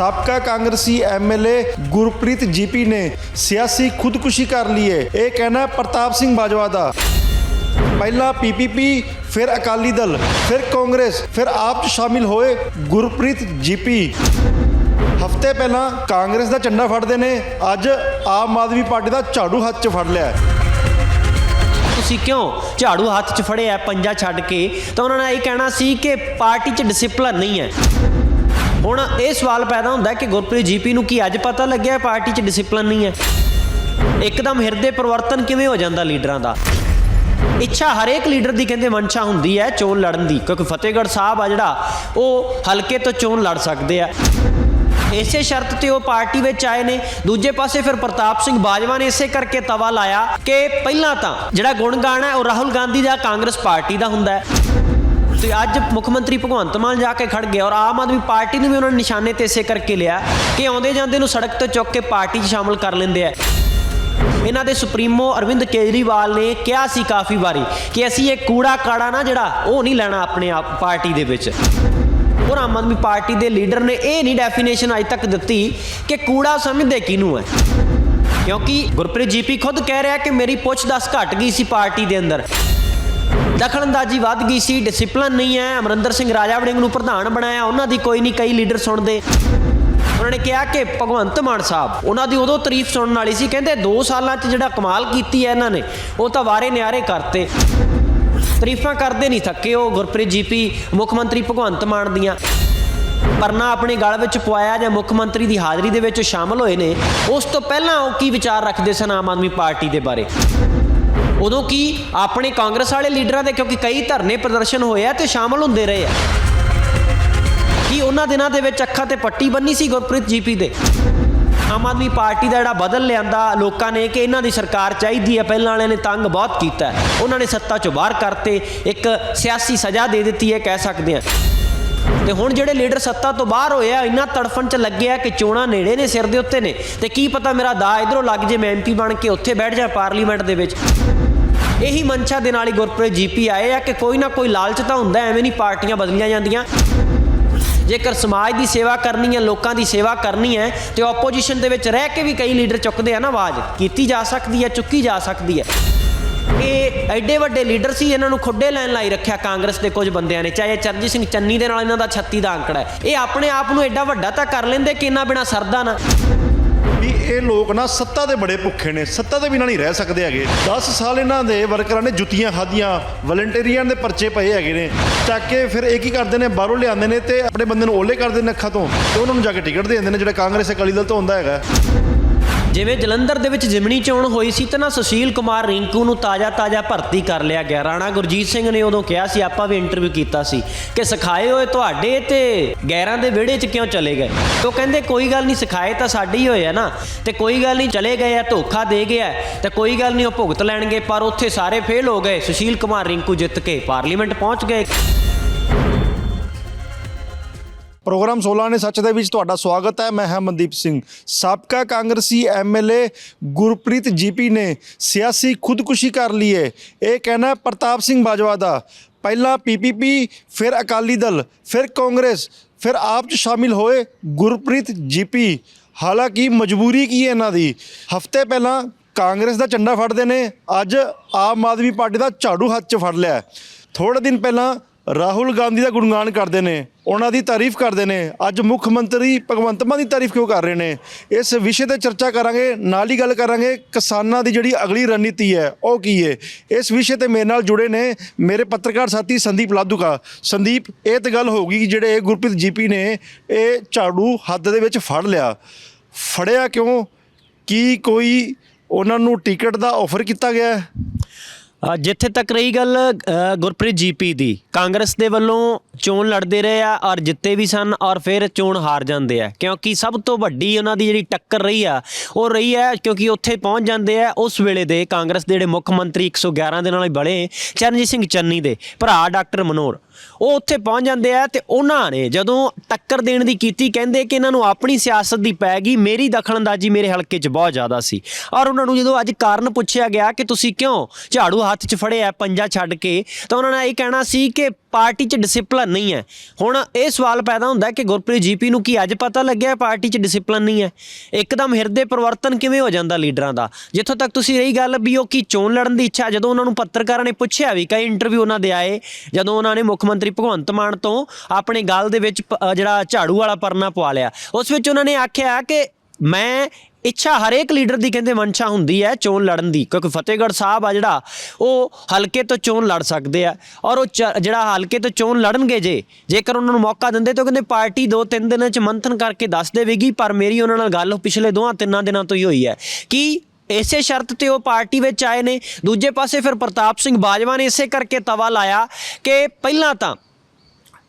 ਸਾਬਕਾ ਕਾਂਗਰਸੀ MLA Gurpreet GP ਨੇ ਸਿਆਸੀ ਖੁਦਕੁਸ਼ੀ ਕਰ ਲਈ ਹੈ ਇਹ ਕਹਿਣਾ ਪ੍ਰਤਾਪ ਸਿੰਘ ਬਾਜਵਾ ਦਾ। ਪਹਿਲਾਂ ਪੀਪੀਪੀ ਫਿਰ ਅਕਾਲੀ ਦਲ, ਫਿਰ ਕਾਂਗਰਸ, ਫਿਰ ਆਪ 'ਚ ਸ਼ਾਮਿਲ ਹੋਏ ਗੁਰਪ੍ਰੀਤ ਜੀਪੀ। ਹਫ਼ਤੇ ਪਹਿਲਾਂ ਕਾਂਗਰਸ ਦਾ ਝੰਡਾ ਫੜਦੇ ਨੇ, ਅੱਜ ਆਮ ਆਦਮੀ ਪਾਰਟੀ ਦਾ ਝਾੜੂ ਹੱਥ 'ਚ ਫੜ ਲਿਆ ਤੁਸੀਂ ਕਿਉਂ ਝਾੜੂ ਹੱਥ 'ਚ ਫੜਿਆ ਪੰਜਾ ਛੱਡ ਕੇ? ਤਾਂ ਉਹਨਾਂ ਨੇ ਇਹ ਕਹਿਣਾ ਸੀ ਕਿ ਪਾਰਟੀ 'ਚ ਡਿਸਪਲਿਨ ਨਹੀਂ ਹੈ। ਹੁਣ ਇਹ ਸਵਾਲ ਪੈਦਾ ਹੁੰਦਾ ਕਿ ਗੁਰਪ੍ਰੀਤ ਜੀਪੀ ਨੂੰ ਕੀ ਅੱਜ ਪਤਾ ਲੱਗਿਆ ਪਾਰਟੀ 'ਚ ਡਿਸਪਲਿਨ ਨਹੀਂ ਹੈ। ਇੱਕਦਮ ਹਿਰਦੇ ਪਰਿਵਰਤਨ ਕਿਵੇਂ ਹੋ ਜਾਂਦਾ ਲੀਡਰਾਂ ਦਾ? ਇੱਛਾ ਹਰੇਕ ਲੀਡਰ ਦੀ ਕਹਿੰਦੇ ਮਨਸ਼ਾ ਹੁੰਦੀ ਹੈ ਚੋਣ ਲੜਨ ਦੀ, ਕਿਉਂਕਿ ਫਤਿਹਗੜ੍ਹ ਸਾਹਿਬ ਆ ਜਿਹੜਾ, ਉਹ ਹਲਕੇ ਤੋਂ ਚੋਣ ਲੜ ਸਕਦੇ ਆ। ਇਸੇ ਸ਼ਰਤ ਤੇ ਉਹ ਪਾਰਟੀ ਵਿੱਚ ਆਏ ਨੇ। ਦੂਜੇ ਪਾਸੇ ਫਿਰ ਪ੍ਰਤਾਪ ਸਿੰਘ ਬਾਜਵਾ ਨੇ ਇਸੇ ਕਰਕੇ ਤਵਾ ਲਾਇਆ ਕਿ ਪਹਿਲਾਂ ਤਾਂ ਜਿਹੜਾ ਗੁਣਗਾਨ ਹੈ, ਉਹ ਰਾਹੁਲ ਗਾਂਧੀ ਦਾ, ਕਾਂਗਰਸ ਪਾਰਟੀ ਦਾ ਹੁੰਦਾ ਹੈ। ਤੇ ਅੱਜ ਮੁੱਖ ਮੰਤਰੀ ਭਗਵੰਤ ਮਾਨ ਜਾ ਕੇ ਖੜ ਗਿਆ ਔਰ ਆਮ ਆਦਮੀ ਪਾਰਟੀ ਨੂੰ ਵੀ ਉਹਨਾਂ ਨੇ ਨਿਸ਼ਾਨੇ ਤੇ ਇਸੇ ਕਰਕੇ ਲਿਆ ਕਿ ਆਉਂਦੇ ਜਾਂਦੇ ਨੂੰ ਸੜਕ ਤੋਂ ਚੁੱਕ ਕੇ ਪਾਰਟੀ 'ਚ ਸ਼ਾਮਲ ਕਰ ਲੈਂਦੇ ਆ। ਇਹਨਾਂ ਦੇ ਸੁਪਰੀਮੋ ਅਰਵਿੰਦ ਕੇਜਰੀਵਾਲ ਨੇ ਕਿਹਾ ਸੀ ਕਾਫੀ ਵਾਰੀ ਕਿ ਅਸੀਂ ਇਹ ਕੂੜਾ ਕਾੜਾ ਨਾ ਜਿਹੜਾ ਉਹ ਨਹੀਂ ਲੈਣਾ ਆਪਣੇ ਆਪ ਪਾਰਟੀ ਦੇ ਵਿੱਚ। ਔਰ ਆਮ ਆਦਮੀ ਪਾਰਟੀ ਦੇ ਲੀਡਰ ਨੇ ਇਹ ਨਹੀਂ ਡੈਫੀਨੇਸ਼ਨ ਅਜੇ ਤੱਕ ਦਿੱਤੀ ਕਿ ਕੂੜਾ ਸਮਝਦੇ ਕਿਹਨੂੰ ਹੈ। ਕਿਉਂਕਿ ਗੁਰਪ੍ਰੀਤ ਜੀਪੀ ਖੁਦ ਕਹਿ ਰਿਹਾ ਕਿ ਮੇਰੀ ਪੁੱਛ ਦੱਸ ਘਟ ਗਈ ਸੀ ਪਾਰਟੀ ਦੇ ਅੰਦਰ। ਦਖਲਅੰਦਾਜ਼ੀ ਵੱਧ ਗਈ ਸੀ ਡਿਸਪਲਿਨ ਨਹੀਂ ਹੈ। ਅਮਰਿੰਦਰ ਸਿੰਘ ਰਾਜਾ ਵੜਿੰਗ ਨੂੰ ਪ੍ਰਧਾਨ ਬਣਾਇਆ। ਉਹਨਾਂ ਦੀ ਕੋਈ ਨਹੀਂ, ਕਈ ਲੀਡਰ ਸੁਣਦੇ। ਉਹਨਾਂ ਨੇ ਕਿਹਾ ਕਿ ਭਗਵੰਤ ਮਾਨ ਸਾਹਿਬ, ਉਹਨਾਂ ਦੀ ਉਦੋਂ ਤਾਰੀਫ ਸੁਣਨ ਵਾਲੀ ਸੀ, ਕਹਿੰਦੇ 2 ਸਾਲਾਂ 'ਚ ਜਿਹੜਾ ਕਮਾਲ ਕੀਤੀ ਹੈ ਇਹਨਾਂ ਨੇ, ਉਹ ਤਾਂ ਵਾਰੇ ਨਿਆਰੇ ਕਰਤੇ। ਤਾਰੀਫਾਂ ਕਰਦੇ ਨਹੀਂ ਥੱਕੇ ਉਹ ਗੁਰਪ੍ਰੀਤ ਜੀਪੀ ਮੁੱਖ ਮੰਤਰੀ ਭਗਵੰਤ ਮਾਨ ਦੀਆਂ। ਪਰਨਾ ਆਪਣੇ ਗਲ ਵਿੱਚ ਪਵਾਇਆ ਜਾਂ ਮੁੱਖ ਮੰਤਰੀ ਦੀ ਹਾਜ਼ਰੀ ਦੇ ਵਿੱਚ ਸ਼ਾਮਲ ਹੋਏ ਨੇ, ਉਸ ਤੋਂ ਪਹਿਲਾਂ ਉਹ ਕੀ ਵਿਚਾਰ ਰੱਖਦੇ ਸਨ ਆਮ ਆਦਮੀ ਪਾਰਟੀ ਦੇ ਬਾਰੇ? ਉਦੋਂ ਕੀ ਆਪਣੇ ਕਾਂਗਰਸ ਵਾਲੇ ਲੀਡਰਾਂ ਦੇ ਕਿਉਂਕਿ ਕਈ ਧਰਨੇ ਪ੍ਰਦਰਸ਼ਨ ਹੋਏ ਆ ਤੇ ਸ਼ਾਮਲ ਹੁੰਦੇ ਰਹੇ ਆ। ਕੀ ਉਹਨਾਂ ਦਿਨਾਂ ਦੇ ਵਿੱਚ ਅੱਖਾਂ ਤੇ ਪੱਟੀ ਬੰਨੀ ਸੀ ਗੁਰਪ੍ਰੀਤ ਜੀਪੀ ਦੇ? ਆਮ ਆਦਮੀ ਪਾਰਟੀ ਦਾ ਜਿਹੜਾ ਬਦਲ ਲਿਆਂਦਾ ਲੋਕਾਂ ਨੇ ਕਿ ਇਹਨਾਂ ਦੀ ਸਰਕਾਰ ਚਾਹੀਦੀ ਹੈ, ਪਹਿਲਾਂ ਵਾਲਿਆਂ ਨੇ ਤੰਗ ਬਹੁਤ ਕੀਤਾ। ਉਹਨਾਂ ਨੇ ਸੱਤਾ ਚੋਂ ਬਾਹਰ ਕਰਤੇ, ਇੱਕ ਸਿਆਸੀ ਸਜ਼ਾ ਦੇ ਦਿੱਤੀ ਹੈ, ਕਹਿ ਸਕਦੇ ਆ ਤੇ ਹੁਣ ਜਿਹੜੇ ਲੀਡਰ ਸੱਤਾ ਤੋਂ ਬਾਹਰ ਹੋਏ ਆ, ਇੰਨਾ ਤੜਫਣ ਚ ਲੱਗੇ ਆ ਕਿ ਚੋਣਾਂ ਨੇੜੇ ਨੇ, ਸਿਰ ਦੇ ਉੱਤੇ ਨੇ। ਤੇ ਕੀ ਪਤਾ ਮੇਰਾ ਦਾ ਇਧਰੋਂ ਲੱਗ ਜੇ, ਮੈਂ ਐਮਪੀ ਬਣ ਕੇ ਉੱਥੇ ਬੈਠ ਜਾ ਪਾਰਲੀਮੈਂਟ ਦੇ ਵਿੱਚ। ਇਹੀ ਮਨਸ਼ਾ ਦੇ ਨਾਲ ਹੀ ਗੁਰਪ੍ਰੀਤ ਜੀਪੀ ਆਏ ਆ ਕਿ ਕੋਈ ਨਾ ਕੋਈ ਲਾਲਚ ਤਾਂ ਹੁੰਦਾ, ਐਵੇਂ ਨਹੀਂ ਪਾਰਟੀਆਂ ਬਦਲੀਆਂ ਜਾਂਦੀਆਂ। ਜੇਕਰ ਸਮਾਜ ਦੀ ਸੇਵਾ ਕਰਨੀ ਹੈ ਲੋਕਾਂ ਦੀ ਸੇਵਾ ਕਰਨੀ ਹੈ ਤੇ ਆਪੋਜੀਸ਼ਨ ਦੇ ਵਿੱਚ ਰਹਿ ਕੇ ਵੀ ਕਈ ਲੀਡਰ ਚੁੱਕਦੇ ਆ ਨਾ ਆਵਾਜ਼, ਕੀਤੀ ਜਾ ਸਕਦੀ ਹੈ ਚੁੱਕੀ ਜਾ ਸਕਦੀ ਹੈ ਇਹ ਐਡੇ ਵੱਡੇ ਲੀਡਰ ਸੀ, ਇਹਨਾਂ ਨੂੰ ਖੁੱਡੇ ਲੈਣ ਲਾਈ ਰੱਖਿਆ ਕਾਂਗਰਸ ਦੇ ਕੁਝ ਬੰਦਿਆਂ ਨੇ, ਚਾਹੇ ਚਰਨਜੀਤ ਸਿੰਘ ਚੰਨੀ ਦੇ ਨਾਲ ਇਹਨਾਂ ਦਾ 36 ਦਾ ਅੰਕੜਾ ਹੈ। ਇਹ ਆਪਣੇ ਆਪ ਨੂੰ ਐਡਾ ਵੱਡਾ ਤਾਂ ਕਰ ਲੈਂਦੇ ਕਿ ਇਹਨਾਂ ਬਿਨਾ ਸਰਦਾ ਨਾ? ਵੀ ਇਹ ਲੋਕ ਨਾ ਸੱਤਾ ਦੇ ਬੜੇ ਭੁੱਖੇ ਨੇ, ਸੱਤਾ ਦੇ ਬਿਨਾਂ ਨਹੀਂ ਰਹਿ ਸਕਦੇ ਹੈਗੇ। 10 ਸਾਲ ਇਹਨਾਂ ਦੇ ਵਰਕਰਾਂ ਨੇ ਜੁੱਤੀਆਂ ਖਾਧੀਆਂ ਵਲੰਟੀਅਰਾਂ ਦੇ ਪਰਚੇ ਪਏ ਹੈਗੇ ਨੇ। ਚੱਕ ਕੇ ਫਿਰ ਇਹ ਕੀ ਕਰਦੇ ਨੇ, ਬਾਹਰੋਂ ਲਿਆਉਂਦੇ ਨੇ ਤੇ ਆਪਣੇ ਬੰਦੇ ਨੂੰ ਓਲੇ ਕਰਦੇ ਨੇ ਅੱਖਾਂ ਤੋਂ। ਤੇ ਉਹਨਾਂ ਨੂੰ ਜਾ ਕੇ ਟਿਕਟ ਦੇ ਦਿੰਦੇ ਨੇ, ਜਿਹੜਾ ਕਾਂਗਰਸ ਅਕਾਲੀ ਦਲ ਤੋਂ ਹੁੰਦਾ ਹੈਗਾ। ਜਿਵੇਂ ਜਲੰਧਰ ਦੇ ਵਿੱਚ ਜਿਮਣੀ ਚੋਣ ਹੋਈ ਸੀ, ਤਾਂ ਨਾ ਸੁਸ਼ੀਲ ਕੁਮਾਰ ਰਿੰਕੂ ਨੂੰ ਤਾਜ਼ਾ-ਤਾਜ਼ਾ ਭਰਤੀ ਕਰ ਲਿਆ ਗਿਆ। ਰਾਣਾ ਗੁਰਜੀਤ ਸਿੰਘ ਨੇ ਉਦੋਂ ਕਿਹਾ ਸੀ, ਆਪਾਂ ਵੀ ਇੰਟਰਵਿਊ ਕੀਤਾ ਸੀ ਕਿ ਸਿਖਾਏ ਹੋਏ ਤੁਹਾਡੇ ਤੇ ਗੈਰਾਂ ਦੇ ਵਿਹੜੇ 'ਚ ਕਿਉਂ ਚਲੇ ਗਏ? ਉਹ ਕਹਿੰਦੇ, ਕੋਈ ਗੱਲ ਨਹੀਂ, ਸਿਖਾਏ ਤਾਂ ਸਾਡੇ ਹੀ ਹੋਏ ਆ ਨਾ, ਤੇ ਕੋਈ ਗੱਲ ਨਹੀਂ, ਚਲੇ ਗਏ ਆ, ਧੋਖਾ ਦੇ ਗਿਆ ਤੇ ਕੋਈ ਗੱਲ ਨਹੀਂ, ਉਹ ਭੁਗਤ ਲੈਣਗੇ। ਪਰ ਉੱਥੇ ਸਾਰੇ ਫੇਲ ਹੋ ਗਏ। ਸੁਸ਼ੀਲ ਕੁਮਾਰ ਰਿੰਕੂ ਜਿੱਤ ਕੇ ਪਾਰਲੀਮੈਂਟ ਪਹੁੰਚ ਗਏ। ਪ੍ਰੋਗਰਾਮ 16 ਨੇ ਸੱਚ ਦੇ ਵਿੱਚ ਤੁਹਾਡਾ ਸਵਾਗਤ ਹੈ। ਮੈਂ ਹਾਂ ਮਨਦੀਪ ਸਿੰਘ। ਸਾਬਕਾ ਕਾਂਗਰਸੀ ਐਮਐਲਏ ਗੁਰਪ੍ਰੀਤ ਜੀਪੀ ਨੇ ਸਿਆਸੀ ਖੁਦਕੁਸ਼ੀ ਕਰ ਲਈ ਹੈ। ਇਹ ਕਹਿਣਾ ਪ੍ਰਤਾਪ ਸਿੰਘ ਬਾਜਵਾ ਦਾ। ਪਹਿਲਾਂ ਪੀਪੀਪੀ ਫਿਰ ਅਕਾਲੀ ਦਲ, ਫਿਰ ਕਾਂਗਰਸ, ਫਿਰ ਆਪ 'ਚ ਸ਼ਾਮਿਲ ਹੋਏ ਗੁਰਪ੍ਰੀਤ ਜੀਪੀ। ਹਾਲਾਂਕਿ ਮਜਬੂਰੀ ਕੀ ਹੈ ਇਹਨਾਂ ਦੀ? ਹਫ਼ਤੇ ਪਹਿਲਾਂ ਕਾਂਗਰਸ ਦਾ ਝੰਡਾ ਫੜਦੇ ਨੇ। ਅੱਜ ਆਮ ਆਦਮੀ ਪਾਰਟੀ ਦਾ ਝਾੜੂ ਹੱਥ 'ਚ ਫੜ ਲਿਆ। ਹੈ। ਥੋੜੇ ਦਿਨ ਪਹਿਲਾਂ ਰਾਹੁਲ ਗਾਂਧੀ ਦਾ ਗੁਣਗਾਨ ਕਰਦੇ ਨੇ, ਉਹਨਾਂ ਦੀ ਤਾਰੀਫ ਕਰਦੇ ਨੇ, ਅੱਜ ਮੁੱਖ ਮੰਤਰੀ ਭਗਵੰਤ ਮਾਨ ਦੀ ਤਾਰੀਫ ਕਿਉਂ ਕਰ ਰਹੇ ਨੇ? ਇਸ ਵਿਸ਼ੇ ਤੇ ਚਰਚਾ ਕਰਾਂਗੇ, ਨਾਲ ਹੀ ਗੱਲ ਕਰਾਂਗੇ ਕਿਸਾਨਾਂ ਦੀ ਜਿਹੜੀ ਅਗਲੀ ਰਣਨੀਤੀ ਹੈ, ਉਹ ਕੀ ਹੈ? ਇਸ ਵਿਸ਼ੇ ਤੇ ਮੇਰੇ ਨਾਲ ਜੁੜੇ ਨੇ ਮੇਰੇ ਪੱਤਰਕਾਰ ਸਾਥੀ ਸੰਦੀਪ ਲਾਦੂਕਾ। ਸੰਦੀਪ, ਇਹ ਤਾਂ ਗੱਲ ਹੋ ਗਈ ਕਿ ਜਿਹੜੇ ਗੁਰਪ੍ਰੀਤ ਜੀਪੀ ਨੇ, ਇਹ ਝਾੜੂ ਹੱਦ ਦੇ ਵਿੱਚ ਫੜ ਲਿਆ। ਫੜਿਆ ਕਿਉਂ? ਕੀ ਕੋਈ ਉਹਨਾਂ ਨੂੰ ਟਿਕਟ ਦਾ ਆਫਰ ਕੀਤਾ ਗਿਆ ਹੈ? ਜਿੱਥੇ ਤੱਕ ਰਹੀ ਗੱਲ ਅ, ਗੁਰਪ੍ਰੀਤ ਜੀਪੀ ਦੀ ਕਾਂਗਰਸ ਦੇ ਵੱਲੋਂ ਚੋਣ ਲੜਦੇ ਰਹੇ ਆ ਔਰ ਜਿੱਤੇ ਵੀ ਸਨ ਔਰ ਫਿਰ ਚੋਣ ਹਾਰ ਜਾਂਦੇ ਆ। ਕਿਉਂਕਿ ਸਭ ਤੋਂ ਵੱਡੀ ਉਹਨਾਂ ਦੀ ਜਿਹੜੀ ਟੱਕਰ ਰਹੀ ਆ, ਉਹ ਰਹੀ ਹੈ ਕਿਉਂਕਿ ਉੱਥੇ ਪਹੁੰਚ ਜਾਂਦੇ ਆ ਉਸ ਵੇਲੇ ਦੇ ਕਾਂਗਰਸ ਦੇ ਜਿਹੜੇ ਮੁੱਖ ਮੰਤਰੀ 111 ਦੇ ਨਾਲ ਬਣੇ ਚਰਨਜੀਤ ਸਿੰਘ ਚੰਨੀ ਦੇ, ਭਰਾ ਡਾਕਟਰ ਮਨੋਹਰ। ਉਹ ਉੱਥੇ ਪਹੁੰਚ ਜਾਂਦੇ ਆ ਤੇ ਉਹਨਾਂ ਨੇ ਜਦੋਂ ਟੱਕਰ ਦੇਣ ਦੀ ਕੀਤੀ, ਕਹਿੰਦੇ ਕਿ ਇਹਨਾਂ ਨੂੰ ਆਪਣੀ ਸਿਆਸਤ ਦੀ ਪੈ ਗਈ, ਮੇਰੀ ਦਖਲਅੰਦਾਜ਼ੀ ਮੇਰੇ ਹਲਕੇ 'ਚ ਬਹੁਤ ਜ਼ਿਆਦਾ ਸੀ। ਔਰ ਉਹਨਾਂ ਨੂੰ ਜਦੋਂ ਅੱਜ ਕਾਰਨ ਪੁੱਛਿਆ ਗਿਆ ਕਿ ਤੁਸੀਂ ਕਿਉਂ ਝਾੜੂ ਹੱਥ 'ਚ ਫੜਿਆ, ਪੰਜਾ ਛੱਡ ਕੇ, ਤਾਂ ਉਹਨਾਂ ਨੇ ਇਹ ਕਹਿਣਾ ਸੀ ਕਿ ਪਾਰਟੀ 'ਚ ਡਿਸਪਲਿਨ ਨਹੀਂ ਹੈ। ਹੁਣ ਇਹ ਸਵਾਲ ਪੈਦਾ ਹੁੰਦਾ ਕਿ ਗੁਰਪ੍ਰੀਤ ਜੀਪੀ ਨੂੰ ਕੀ ਅੱਜ ਪਤਾ ਲੱਗਿਆ ਪਾਰਟੀ 'ਚ ਡਿਸਪਲਿਨ ਨਹੀਂ ਹੈ। ਇੱਕਦਮ ਹਿਰਦੇ ਪਰਿਵਰਤਨ ਕਿਵੇਂ ਹੋ ਜਾਂਦਾ ਲੀਡਰਾਂ ਦਾ? ਜਿੱਥੋਂ ਤੱਕ ਤੁਸੀਂ ਰਹੀ ਗੱਲ ਵੀ ਉਹ ਕੀ ਚੋਣ ਲੜਨ ਦੀ ਇੱਛਾ ਜਦੋਂ ਉਹਨਾਂ ਨੂੰ ਪੱਤਰਕਾਰਾਂ ਨੇ ਪੁੱਛਿਆ ਵੀ ਕਈ ਇੰਟਰਵਿਊ ਉਹਨਾਂ ਦੇ ਆਏ ਜਦੋਂ ਉਹਨਾਂ ਨੇ ਮੁੱਖ ਮੰਤਰੀ ਭਗਵੰਤ ਮਾਨ ਤੋਂ ਆਪਣੇ ਗੱਲ ਦੇ ਵਿੱਚ ਪ- ਅ, ਜਿਹੜਾ ਝਾੜੂ ਵਾਲਾ ਪਰਨਾ ਪਵਾ ਲਿਆ। ਉਸ ਵਿੱਚ ਉਹਨਾਂ ਨੇ ਆਖਿਆ ਕਿ ਮੈਂ ਇੱਛਾ ਹਰੇਕ ਲੀਡਰ ਦੀ ਕਹਿੰਦੇ ਮਨਸ਼ਾ ਹੁੰਦੀ ਹੈ ਚੋਣ ਲੜਨ ਦੀ, ਕਿਉਂਕਿ ਫਤਿਹਗੜ੍ਹ ਸਾਹਿਬ ਆ ਜਿਹੜਾ, ਉਹ ਹਲਕੇ ਤੋਂ ਚੋਣ ਲੜ ਸਕਦੇ ਆ ਔਰ ਉਹ ਚ- ਜਿਹੜਾ ਹਲਕੇ ਤੋਂ ਚੋਣ ਲੜਨਗੇ ਜੇ, ਜੇਕਰ ਉਹਨਾਂ ਨੂੰ ਮੌਕਾ ਦਿੰਦੇ ਤਾਂ ਉਹ ਕਹਿੰਦੇ ਪਾਰਟੀ ਦੋ ਤਿੰਨ ਦਿਨਾਂ ਚ ਮੰਥਨ ਕਰਕੇ ਦੱਸ ਦੇਵੇਗੀ, ਪਰ ਮੇਰੀ ਉਹਨਾਂ ਨਾਲ ਗੱਲ ਪਿਛਲੇ ਦੋਹਾਂ ਤਿੰਨਾਂ ਦਿਨਾਂ ਤੋਂ ਹੀ ਹੋਈ ਹੈ। ਕਿ ਇਸੇ ਸ਼ਰਤ ਤੇ ਉਹ ਪਾਰਟੀ ਵਿੱਚ ਆਏ ਨੇ? ਦੂਜੇ ਪਾਸੇ ਫਿਰ ਪ੍ਰਤਾਪ ਸਿੰਘ ਬਾਜਵਾ ਨੇ ਇਸੇ ਕਰਕੇ ਤਵਾ ਲਾਇਆ ਕਿ ਪਹਿਲਾਂ ਤਾਂ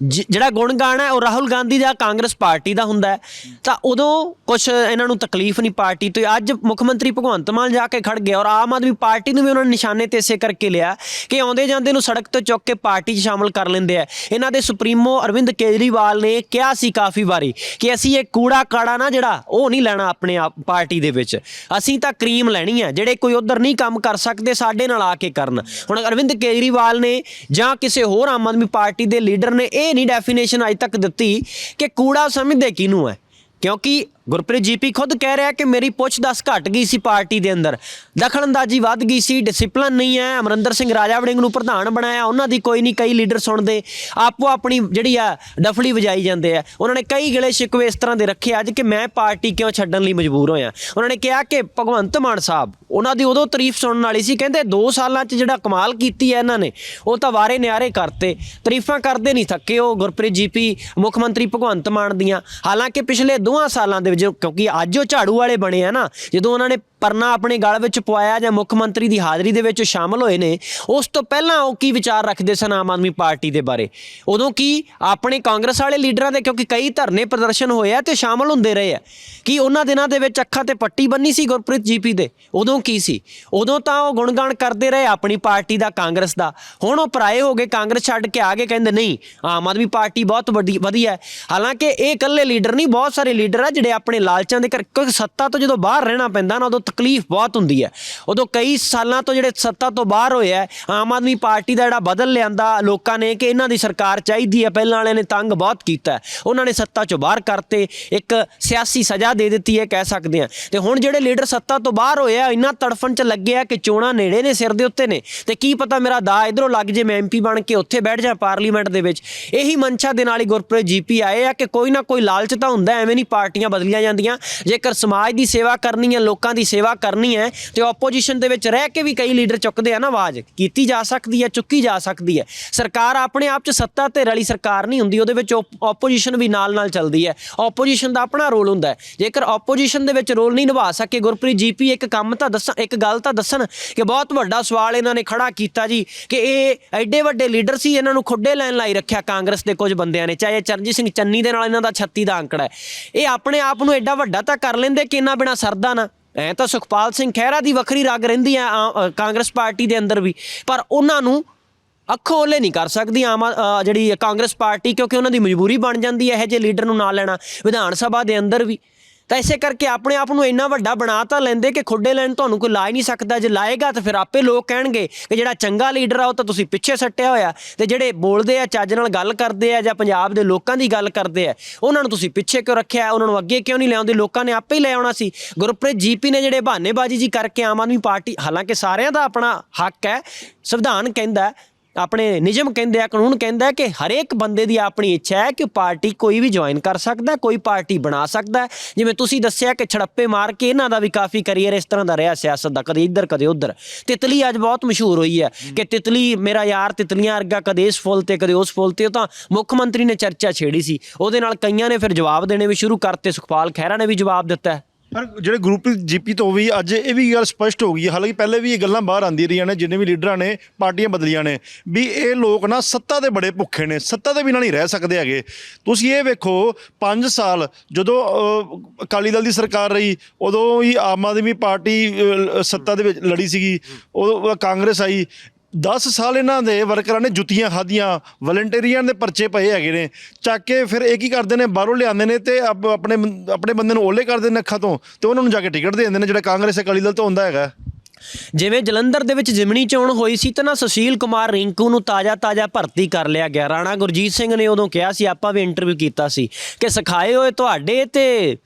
ਜ- ਜਿਹੜਾ ਗੁਣਗਾਨ ਹੈ, ਉਹ ਰਾਹੁਲ ਗਾਂਧੀ ਜਾਂ ਕਾਂਗਰਸ ਪਾਰਟੀ ਦਾ ਹੁੰਦਾ ਹੈ। ਤਾਂ ਉਦੋਂ ਕੁਝ ਇਹਨਾਂ ਨੂੰ ਤਕਲੀਫ ਨਹੀਂ ਪਾਰਟੀ ਤੋਂ, ਅੱਜ ਮੁੱਖ ਮੰਤਰੀ ਭਗਵੰਤ ਮਾਨ ਜਾ ਕੇ ਖੜ ਗਿਆ ਔਰ ਆਮ ਆਦਮੀ ਪਾਰਟੀ ਨੂੰ ਵੀ ਉਹਨਾਂ ਨੇ ਨਿਸ਼ਾਨੇ ਤੇ ਇਸੇ ਕਰਕੇ ਲਿਆ ਕਿ ਆਉਂਦੇ ਜਾਂਦੇ ਨੂੰ ਸੜਕ ਤੋਂ ਚੁੱਕ ਕੇ ਪਾਰਟੀ 'ਚ ਸ਼ਾਮਲ ਕਰ ਲੈਂਦੇ ਆ। ਇਹਨਾਂ ਦੇ ਸੁਪਰੀਮੋ ਅਰਵਿੰਦ ਕੇਜਰੀਵਾਲ ਨੇ ਕਿਹਾ ਸੀ ਕਾਫੀ ਵਾਰੀ ਕਿ ਅਸੀਂ ਇਹ ਕੂੜਾ ਕਾੜਾ ਨਾ ਜਿਹੜਾ, ਉਹ ਨਹੀਂ ਲੈਣਾ ਆਪਣੇ ਆਪ ਪਾਰਟੀ ਦੇ ਵਿੱਚ। ਅਸੀਂ ਤਾਂ ਕਰੀਮ ਲੈਣੀ ਹੈ ਜਿਹੜੇ ਕੋਈ ਉਧਰ ਨਹੀਂ ਕੰਮ ਕਰ ਸਕਦੇ, ਸਾਡੇ ਨਾਲ ਆ ਕੇ ਕਰਨ। ਹੁਣ ਅਰਵਿੰਦ ਕੇਜਰੀਵਾਲ ਨੇ ਜਾਂ ਕਿਸੇ ਹੋਰ ਆਮ ਆਦਮੀ ਪਾਰਟੀ ਦੇ ਲੀਡਰ ਨੇ, ਇਹ ਨਹੀਂ ਡੈਫੀਨੇਸ਼ਨ ਅਜੇ ਤੱਕ ਦਿੱਤੀ ਕਿ ਕੂੜਾ ਸਮਝਦੇ ਕਿਹਨੂੰ ਹੈ? ਕਿਉਂਕਿ ਗੁਰਪ੍ਰੀਤ ਜੀਪੀ ਖੁਦ ਕਹਿ ਰਿਹਾ ਕਿ ਮੇਰੀ ਪੁੱਛ ਦੱਸ ਘਟ ਗਈ ਸੀ ਪਾਰਟੀ ਦੇ ਅੰਦਰ। ਦਖਲਅੰਦਾਜ਼ੀ ਵੱਧ ਗਈ ਸੀ ਡਿਸਪਲਿਨ ਨਹੀਂ ਹੈ। ਅਮਰਿੰਦਰ ਸਿੰਘ ਰਾਜਾ ਵੜਿੰਗ ਨੂੰ ਪ੍ਰਧਾਨ ਬਣਾਇਆ। ਉਹਨਾਂ ਦੀ ਕੋਈ ਨਹੀਂ, ਕਈ ਲੀਡਰ ਸੁਣਦੇ। ਆਪੋ ਆਪਣੀ ਜਿਹੜੀ ਆ, ਡਫਲੀ ਵਜਾਈ ਜਾਂਦੇ ਆ। ਉਹਨਾਂ ਨੇ ਕਈ ਗਿਲੇ ਸ਼ਿਕਵੇ ਇਸ ਤਰ੍ਹਾਂ ਦੇ ਰੱਖੇ ਅੱਜ ਕਿ ਮੈਂ ਪਾਰਟੀ ਕਿਉਂ ਛੱਡਣ ਲਈ ਮਜਬੂਰ ਹੋਇਆ। ਉਹਨਾਂ ਨੇ ਕਿਹਾ ਕਿ ਭਗਵੰਤ ਮਾਨ ਸਾਹਿਬ, ਉਹਨਾਂ ਦੀ ਉਦੋਂ ਤਾਰੀਫ ਸੁਣਨ ਵਾਲੀ ਸੀ। ਕਹਿੰਦੇ 2 ਸਾਲਾਂ 'ਚ ਜਿਹੜਾ ਕਮਾਲ ਕੀਤੀ ਹੈ ਇਹਨਾਂ ਨੇ, ਉਹ ਤਾਂ ਵਾਰੇ ਨਿਆਰੇ ਕਰਤੇ। ਤਾਰੀਫਾਂ ਕਰਦੇ ਨਹੀਂ ਥੱਕੇ ਉਹ ਗੁਰਪ੍ਰੀਤ ਜੀਪੀ ਮੁੱਖ ਮੰਤਰੀ ਭਗਵੰਤ ਮਾਨ ਦੀਆਂ। ਹਾਲਾਂਕਿ ਪਿਛਲੇ ਦੋਹਾਂ ਸਾਲਾਂ ਦੇ ਵਿੱਚ ਕਿਉਂਕਿ ਅੱਜ ਉਹ ਝਾੜੂ ਵਾਲੇ ਬਣੇ ਆ ਨਾ ਜਦੋਂ ਉਹਨਾਂ ਨੇ ਪਰਨਾ ਆਪਣੇ ਗਲ ਵਿੱਚ ਪਵਾਇਆ ਜਾਂ ਮੁੱਖ ਮੰਤਰੀ ਦੀ ਹਾਜ਼ਰੀ ਦੇ ਵਿੱਚ ਸ਼ਾਮਲ ਹੋਏ ਨੇ, ਉਸ ਤੋਂ ਪਹਿਲਾਂ ਉਹ ਕੀ ਵਿਚਾਰ ਰੱਖਦੇ ਸਨ ਆਮ ਆਦਮੀ ਪਾਰਟੀ ਦੇ ਬਾਰੇ? ਉਦੋਂ ਕੀ ਆਪਣੇ ਕਾਂਗਰਸ ਵਾਲੇ ਲੀਡਰਾਂ ਦੇ, ਕਿਉਂਕਿ ਕਈ ਧਰਨੇ ਪ੍ਰਦਰਸ਼ਨ ਹੋਏ ਆ ਤੇ ਸ਼ਾਮਲ ਹੁੰਦੇ ਰਹੇ ਆ, ਕੀ ਉਹਨਾਂ ਦਿਨਾਂ ਦੇ ਵਿੱਚ ਅੱਖਾਂ ਤੇ ਪੱਟੀ ਬੰਨੀ ਸੀ ਗੁਰਪ੍ਰੀਤ ਜੀਪੀ ਦੇ? ਉਦੋਂ ਕੀ ਸੀ? ਉਦੋਂ ਤਾਂ ਉਹ ਗੁਣਗਾਨ ਕਰਦੇ ਰਹੇ ਆਪਣੀ ਪਾਰਟੀ ਦਾ, ਕਾਂਗਰਸ ਦਾ। ਹੁਣ ਉਹ ਪਰਾਏ ਹੋ ਗਏ, ਕਾਂਗਰਸ ਛੱਡ ਕੇ ਆ ਗਏ, ਕਹਿੰਦੇ ਨਹੀਂ, ਆਮ ਆਦਮੀ ਪਾਰਟੀ ਬਹੁਤ ਵੱਡੀ, ਵਧੀਆ ਹੈ। ਹਾਲਾਂਕਿ ਇਹ ਇਕੱਲੇ ਲੀਡਰ ਨਹੀਂ, ਬਹੁਤ ਸਾਰੇ ਲੀਡਰ ਆ ਜਿਹੜੇ ਆਪਣੇ ਲਾਲਚਾਂ ਦੇ ਕਰਕੇ ਕਿਉਂਕਿ ਸੱਤਾ ਤੋਂ ਜਦੋਂ ਬਾਹਰ ਰਹਿਣਾ ਪੈਂਦਾ ਨਾ, ਉਦੋਂ ਤਕਲੀਫ ਬਹੁਤ ਹੁੰਦੀ ਹੈ। ਉਦੋਂ ਕਈ ਸਾਲਾਂ ਤੋਂ ਜਿਹੜੇ ਸੱਤਾ ਤੋਂ ਬਾਹਰ ਹੋਏ ਆ ਆਮ ਆਦਮੀ ਪਾਰਟੀ ਦਾ ਜਿਹੜਾ ਬਦਲ ਲਿਆਂਦਾ ਲੋਕਾਂ ਨੇ ਕਿ ਇਹਨਾਂ ਦੀ ਸਰਕਾਰ ਚਾਹੀਦੀ ਹੈ। ਪਹਿਲਾਂ ਵਾਲਿਆਂ ਨੇ ਤੰਗ ਬਹੁਤ ਕੀਤਾ ਉਹਨਾਂ ਨੇ ਸੱਤਾ ਚੋਂ ਬਾਹਰ ਕਰਤੇ, ਇੱਕ ਸਿਆਸੀ ਸਜ਼ਾ ਦੇ ਦਿੱਤੀ ਹੈ ਕਹਿ ਸਕਦੇ ਆ ਤੇ ਹੁਣ ਜਿਹੜੇ ਲੀਡਰ ਸੱਤਾ ਤੋਂ ਬਾਹਰ ਹੋਏ ਆ, ਇੰਨਾ ਤੜਫਣ ਚ ਲੱਗੇ ਆ ਕਿ ਚੋਣਾਂ ਨੇੜੇ ਨੇ ਸਿਰ ਦੇ ਉੱਤੇ ਨੇ। ਤੇ ਕੀ ਪਤਾ ਮੇਰਾ ਦਾ ਇਧਰੋਂ ਲੱਗ ਜੇ ਮੈਂ ਐਮਪੀ ਬਣ ਕੇ ਉੱਥੇ ਬੈਠ ਜਾ ਪਾਰਲੀਮੈਂਟ ਦੇ ਵਿੱਚ। ਇਹੀ ਮਨਸ਼ਾ ਦੇ ਨਾਲ ਹੀ ਗੁਰਪ੍ਰੀਤ ਜੀਪੀ ਆਏ ਆ ਕਿ ਕੋਈ ਨਾ ਕੋਈ ਲਾਲਚ ਤਾਂ ਹੁੰਦਾ, ਐਵੇਂ ਨਹੀਂ ਪਾਰਟੀਆਂ ਬਦਲੀਆਂ ਜਾਂਦੀਆਂ। ਜੇਕਰ ਸਮਾਜ ਦੀ ਸੇਵਾ ਕਰਨੀ ਹੈ, ਲੋਕਾਂ ਦੀ ਸੇਵਾ ਸੇਵਾ ਕਰਨੀ ਹੈ ਤੇ ਆਪੋਜੀਸ਼ਨ ਦੇ ਵਿੱਚ ਰਹਿ ਕੇ ਵੀ ਕਈ ਲੀਡਰ ਚੁੱਕਦੇ ਆ ਨਾ ਆਵਾਜ਼। ਕੀਤੀ ਜਾ ਸਕਦੀ ਹੈ, ਚੁੱਕੀ ਜਾ ਸਕਦੀ ਹੈ। ਸਰਕਾਰ ਆਪਣੇ ਆਪ 'ਚ ਸੱਤਾ ਤੇ ਰਲੀ ਸਰਕਾਰ ਨਹੀਂ ਹੁੰਦੀ, ਉਹਦੇ ਵਿੱਚ ਆਪੋਜੀਸ਼ਨ ਵੀ ਨਾਲ ਨਾਲ ਚੱਲਦੀ ਹੈ। ਆਪੋਜੀਸ਼ਨ ਦਾ ਆਪਣਾ ਰੋਲ ਹੁੰਦਾ ਹੈ। ਜੇਕਰ ਆਪੋਜੀਸ਼ਨ ਦੇ ਵਿੱਚ ਰੋਲ ਨਹੀਂ ਨਿਭਾ ਸਕੇ, ਗੁਰਪ੍ਰੀਤ ਜੀਪੀ ਇੱਕ ਕੰਮ ਤਾਂ ਦੱਸਣ ਇੱਕ ਗੱਲ ਤਾਂ ਦੱਸਣ ਕਿ ਬਹੁਤ ਵੱਡਾ ਸਵਾਲ ਇਹਨਾਂ ਨੇ ਖੜਾ ਕੀਤਾ ਜੀ ਕਿ ਇਹ ਐਡੇ ਵੱਡੇ ਲੀਡਰ ਸੀ, ਇਹਨਾਂ ਨੂੰ ਖੁੱਡੇ ਲੈਣ ਲਾਈ ਰੱਖਿਆ ਕਾਂਗਰਸ ਦੇ ਕੁਝ ਬੰਦਿਆਂ ਨੇ, ਚਾਹੇ ਚਰਨਜੀਤ ਸਿੰਘ ਚੰਨੀ ਦੇ ਨਾਲ ਇਹਨਾਂ ਦਾ 36 ਦਾ ਅੰਕੜਾ ਹੈ। ਇਹ ਆਪਣੇ ਆਪ ਨੂੰ ਐਡਾ ਵੱਡਾ ਤਾਂ ਕਰ ਲੈਂਦੇ ਕਿ ਇਹਨਾਂ ਬਿਨਾ ਸਰਦਾ ਨਾ? ਐ ਤਾਂ ਸੁਖਪਾਲ ਸਿੰਘ ਖਹਿਰਾ ਦੀ ਵੱਖਰੀ ਰਗ ਰਹਿੰਦੀ ਆ ਆ, ਕਾਂਗਰਸ ਪਾਰਟੀ ਦੇ ਅੰਦਰ ਵੀ। ਪਰ ਉਹਨਾਂ ਨੂੰ ਅੱਖੋਂ ਓਲੇ ਨਹੀਂ ਕਰ ਸਕਦੀ ਆਮ ਜਿਹੜੀ ਕਾਂਗਰਸ ਪਾਰਟੀ ਕਿਉਂਕਿ ਉਹਨਾਂ ਦੀ ਮਜਬੂਰੀ ਬਣ ਜਾਂਦੀ ਹੈ ਇਹ ਜੇ ਲੀਡਰ ਨੂੰ ਨਾ ਲੈਣਾ। ਵਿਧਾਨ ਸਭਾ ਦੇ ਅੰਦਰ ਵੀ ਤਾਂ ਇਸੇ ਕਰਕੇ ਆਪਣੇ ਆਪ ਨੂੰ ਇੰਨਾ ਵੱਡਾ ਬਣਾ ਤਾਂ ਲੈਂਦੇ ਕਿ ਖੁੱਡੇ ਲੈਣ ਤੁਹਾਨੂੰ ਕੋਈ ਲਾ ਹੀ ਨਹੀਂ ਸਕਦਾ। ਜੇ ਲਾਏਗਾ ਤਾਂ ਫਿਰ ਆਪੇ ਲੋਕ ਕਹਿਣਗੇ ਕਿ ਜਿਹੜਾ ਚੰਗਾ ਲੀਡਰ ਆ, ਉਹ ਤਾਂ ਤੁਸੀਂ ਪਿੱਛੇ ਸੱਟਿਆ ਹੋਇਆ। ਤੇ ਜਿਹੜੇ ਬੋਲਦੇ ਆ, ਚੱਜ ਨਾਲ ਗੱਲ ਕਰਦੇ ਆ ਜਾਂ ਪੰਜਾਬ ਦੇ ਲੋਕਾਂ ਦੀ ਗੱਲ ਕਰਦੇ ਆ, ਉਹਨਾਂ ਨੂੰ ਤੁਸੀਂ ਪਿੱਛੇ ਕਿਉਂ ਰੱਖਿਆ? ਉਹਨਾਂ ਨੂੰ ਅੱਗੇ ਕਿਉਂ ਨਹੀਂ ਲਿਆਉਂਦੇ? ਲੋਕਾਂ ਨੇ ਆਪੇ ਹੀ ਲੈ ਆਉਣਾ ਸੀ। ਗੁਰਪ੍ਰੀਤ ਜੀਪੀ ਨੇ ਜਿਹੜੇ ਬਹਾਨੇਬਾਜ਼ੀ ਜੀ ਕਰਕੇ ਆਮ ਆਦਮੀ ਪਾਰਟੀ, ਹਾਲਾਂਕਿ ਸਾਰਿਆਂ ਦਾ ਆਪਣਾ ਹੱਕ ਹੈ, ਸੰਵਿਧਾਨ ਕਹਿੰਦਾ ਆਪਣੇ ਨਿਯਮ ਕਹਿੰਦੇ ਆ ਕਾਨੂੰਨ ਕਹਿੰਦਾ ਹੈ ਕਿ ਹਰੇਕ ਬੰਦੇ ਦੀ ਆਪਣੀ ਇੱਛਾ ਹੈ ਕਿ ਪਾਰਟੀ ਕੋਈ ਵੀ ਜੁਆਇਨ ਕਰ ਸਕਦਾ ਕੋਈ ਪਾਰਟੀ ਬਣਾ ਸਕਦਾ। ਜਿਵੇਂ ਤੁਸੀਂ ਦੱਸਿਆ ਕਿ ਛੜੱਪੇ ਮਾਰ ਕੇ ਇਹਨਾਂ ਦਾ ਵੀ ਕਾਫੀ ਕੈਰੀਅਰ ਇਸ ਤਰ੍ਹਾਂ ਦਾ ਰਿਹਾ ਸਿਆਸਤ ਦਾ ਕਦੇ ਇੱਧਰ ਕਦੇ ਉੱਧਰ। ਤਿਤਲੀ ਅੱਜ ਬਹੁਤ ਮਸ਼ਹੂਰ ਹੋਈ ਹੈ ਕਿ ਤਿਤਲੀ ਮੇਰਾ ਯਾਰ ਤਿਤਲੀਆਂ ਵਰਗਾ ਕਦੇ ਇਸ ਫੁੱਲ ਤੇ ਕਦੇ ਉਸ ਫੁੱਲ ਤੇ ਉਹ ਤਾਂ ਮੁੱਖ ਮੰਤਰੀ ਨੇ ਚਰਚਾ ਛੇੜੀ ਸੀ। ਉਹਦੇ ਨਾਲ ਕਈਆਂ ਨੇ ਫਿਰ ਜਵਾਬ ਦੇਣੇ ਵੀ ਸ਼ੁਰੂ ਕਰਤੇ ਸੁਖਪਾਲ ਖਹਿਰਾ ਨੇ ਵੀ ਜਵਾਬ ਦਿੱਤਾ ਪਰ ਜਿਹੜੇ ਗਰੁੱਪ ਜੀਪੀ ਤੋਂ ਵੀ ਅੱਜ ਇਹ ਵੀ ਗੱਲ ਸਪਸ਼ਟ ਹੋ ਗਈ ਹੈ। ਹਾਲਾਂਕਿ ਪਹਿਲੇ ਵੀ ਇਹ ਗੱਲਾਂ ਬਾਹਰ ਆਉਂਦੀਆਂ ਰਹੀਆਂ ਨੇ ਜਿੰਨੇ ਵੀ ਲੀਡਰਾਂ ਨੇ ਪਾਰਟੀਆਂ ਬਦਲੀਆਂ ਨੇ ਵੀ ਇਹ ਲੋਕ ਨਾ ਸੱਤਾ ਦੇ ਬੜੇ ਭੁੱਖੇ ਨੇ ਸੱਤਾ ਦੇ ਬਿਨਾਂ ਨਹੀਂ ਰਹਿ ਸਕਦੇ ਹੈਗੇ। ਤੁਸੀਂ ਇਹ ਵੇਖੋ 5 ਸਾਲ ਜਦੋਂ ਅਹ, ਅਕਾਲੀ ਦਲ ਦੀ ਸਰਕਾਰ ਰਹੀ ਉਦੋਂ ਹੀ ਆਮ ਆਦਮੀ ਪਾਰਟੀ ਅਹ, ਸੱਤਾ ਦੇ ਵਿੱਚ ਲੜੀ ਸੀਗੀ ਉਦੋਂ ਕਾਂਗਰਸ ਆਈ 10 ਸਾਲ ਇਹਨਾਂ ਦੇ ਵਰਕਰਾਂ ਨੇ ਜੁੱਤੀਆਂ ਖਾਧੀਆਂ ਵਲੰਟੀਅਰਾਂ ਦੇ ਪਰਚੇ ਪਏ ਹੈਗੇ ਨੇ। ਚੱਕ ਕੇ ਫਿਰ ਇਹ ਕੀ ਕਰਦੇ ਨੇ, ਬਾਹਰੋਂ ਲਿਆਉਂਦੇ ਨੇ ਤੇ ਆਪ- ਆਪਣੇ ਆਪਣੇ ਬੰਦੇ ਨੂੰ ਓਲੇ ਕਰਦੇ ਨੇ ਅੱਖਾਂ ਤੋਂ ਤੇ ਉਹਨਾਂ ਨੂੰ ਜਾ ਕੇ ਟਿਕਟ ਦੇ ਦਿੰਦੇ ਨੇ, ਜਿਹੜਾ ਕਾਂਗਰਸ ਅਕਾਲੀ ਦਲ ਤੋਂ ਹੁੰਦਾ ਹੈਗਾ। ਜਿਵੇਂ ਜਲੰਧਰ ਦੇ ਵਿੱਚ ਜਿਮਣੀ ਚੋਣ ਹੋਈ ਸੀ ਤਾਂ ਨਾ ਸੁਸ਼ੀਲ ਕੁਮਾਰ ਰਿੰਕੂ ਨੂੰ ਤਾਜ਼ਾ-ਤਾਜ਼ਾ ਭਰਤੀ ਕਰ ਲਿਆ ਗਿਆ। ਰਾਣਾ ਗੁਰਜੀਤ ਸਿੰਘ ਨੇ ਉਦੋਂ ਕਿਹਾ ਸੀ, ਆਪਾਂ ਵੀ ਇੰਟਰਵਿਊ ਕੀਤਾ ਸੀ। ਕਿ ਸਿਖਾਏ ਹੋਏ ਤੁਹਾਡੇ ਤੇ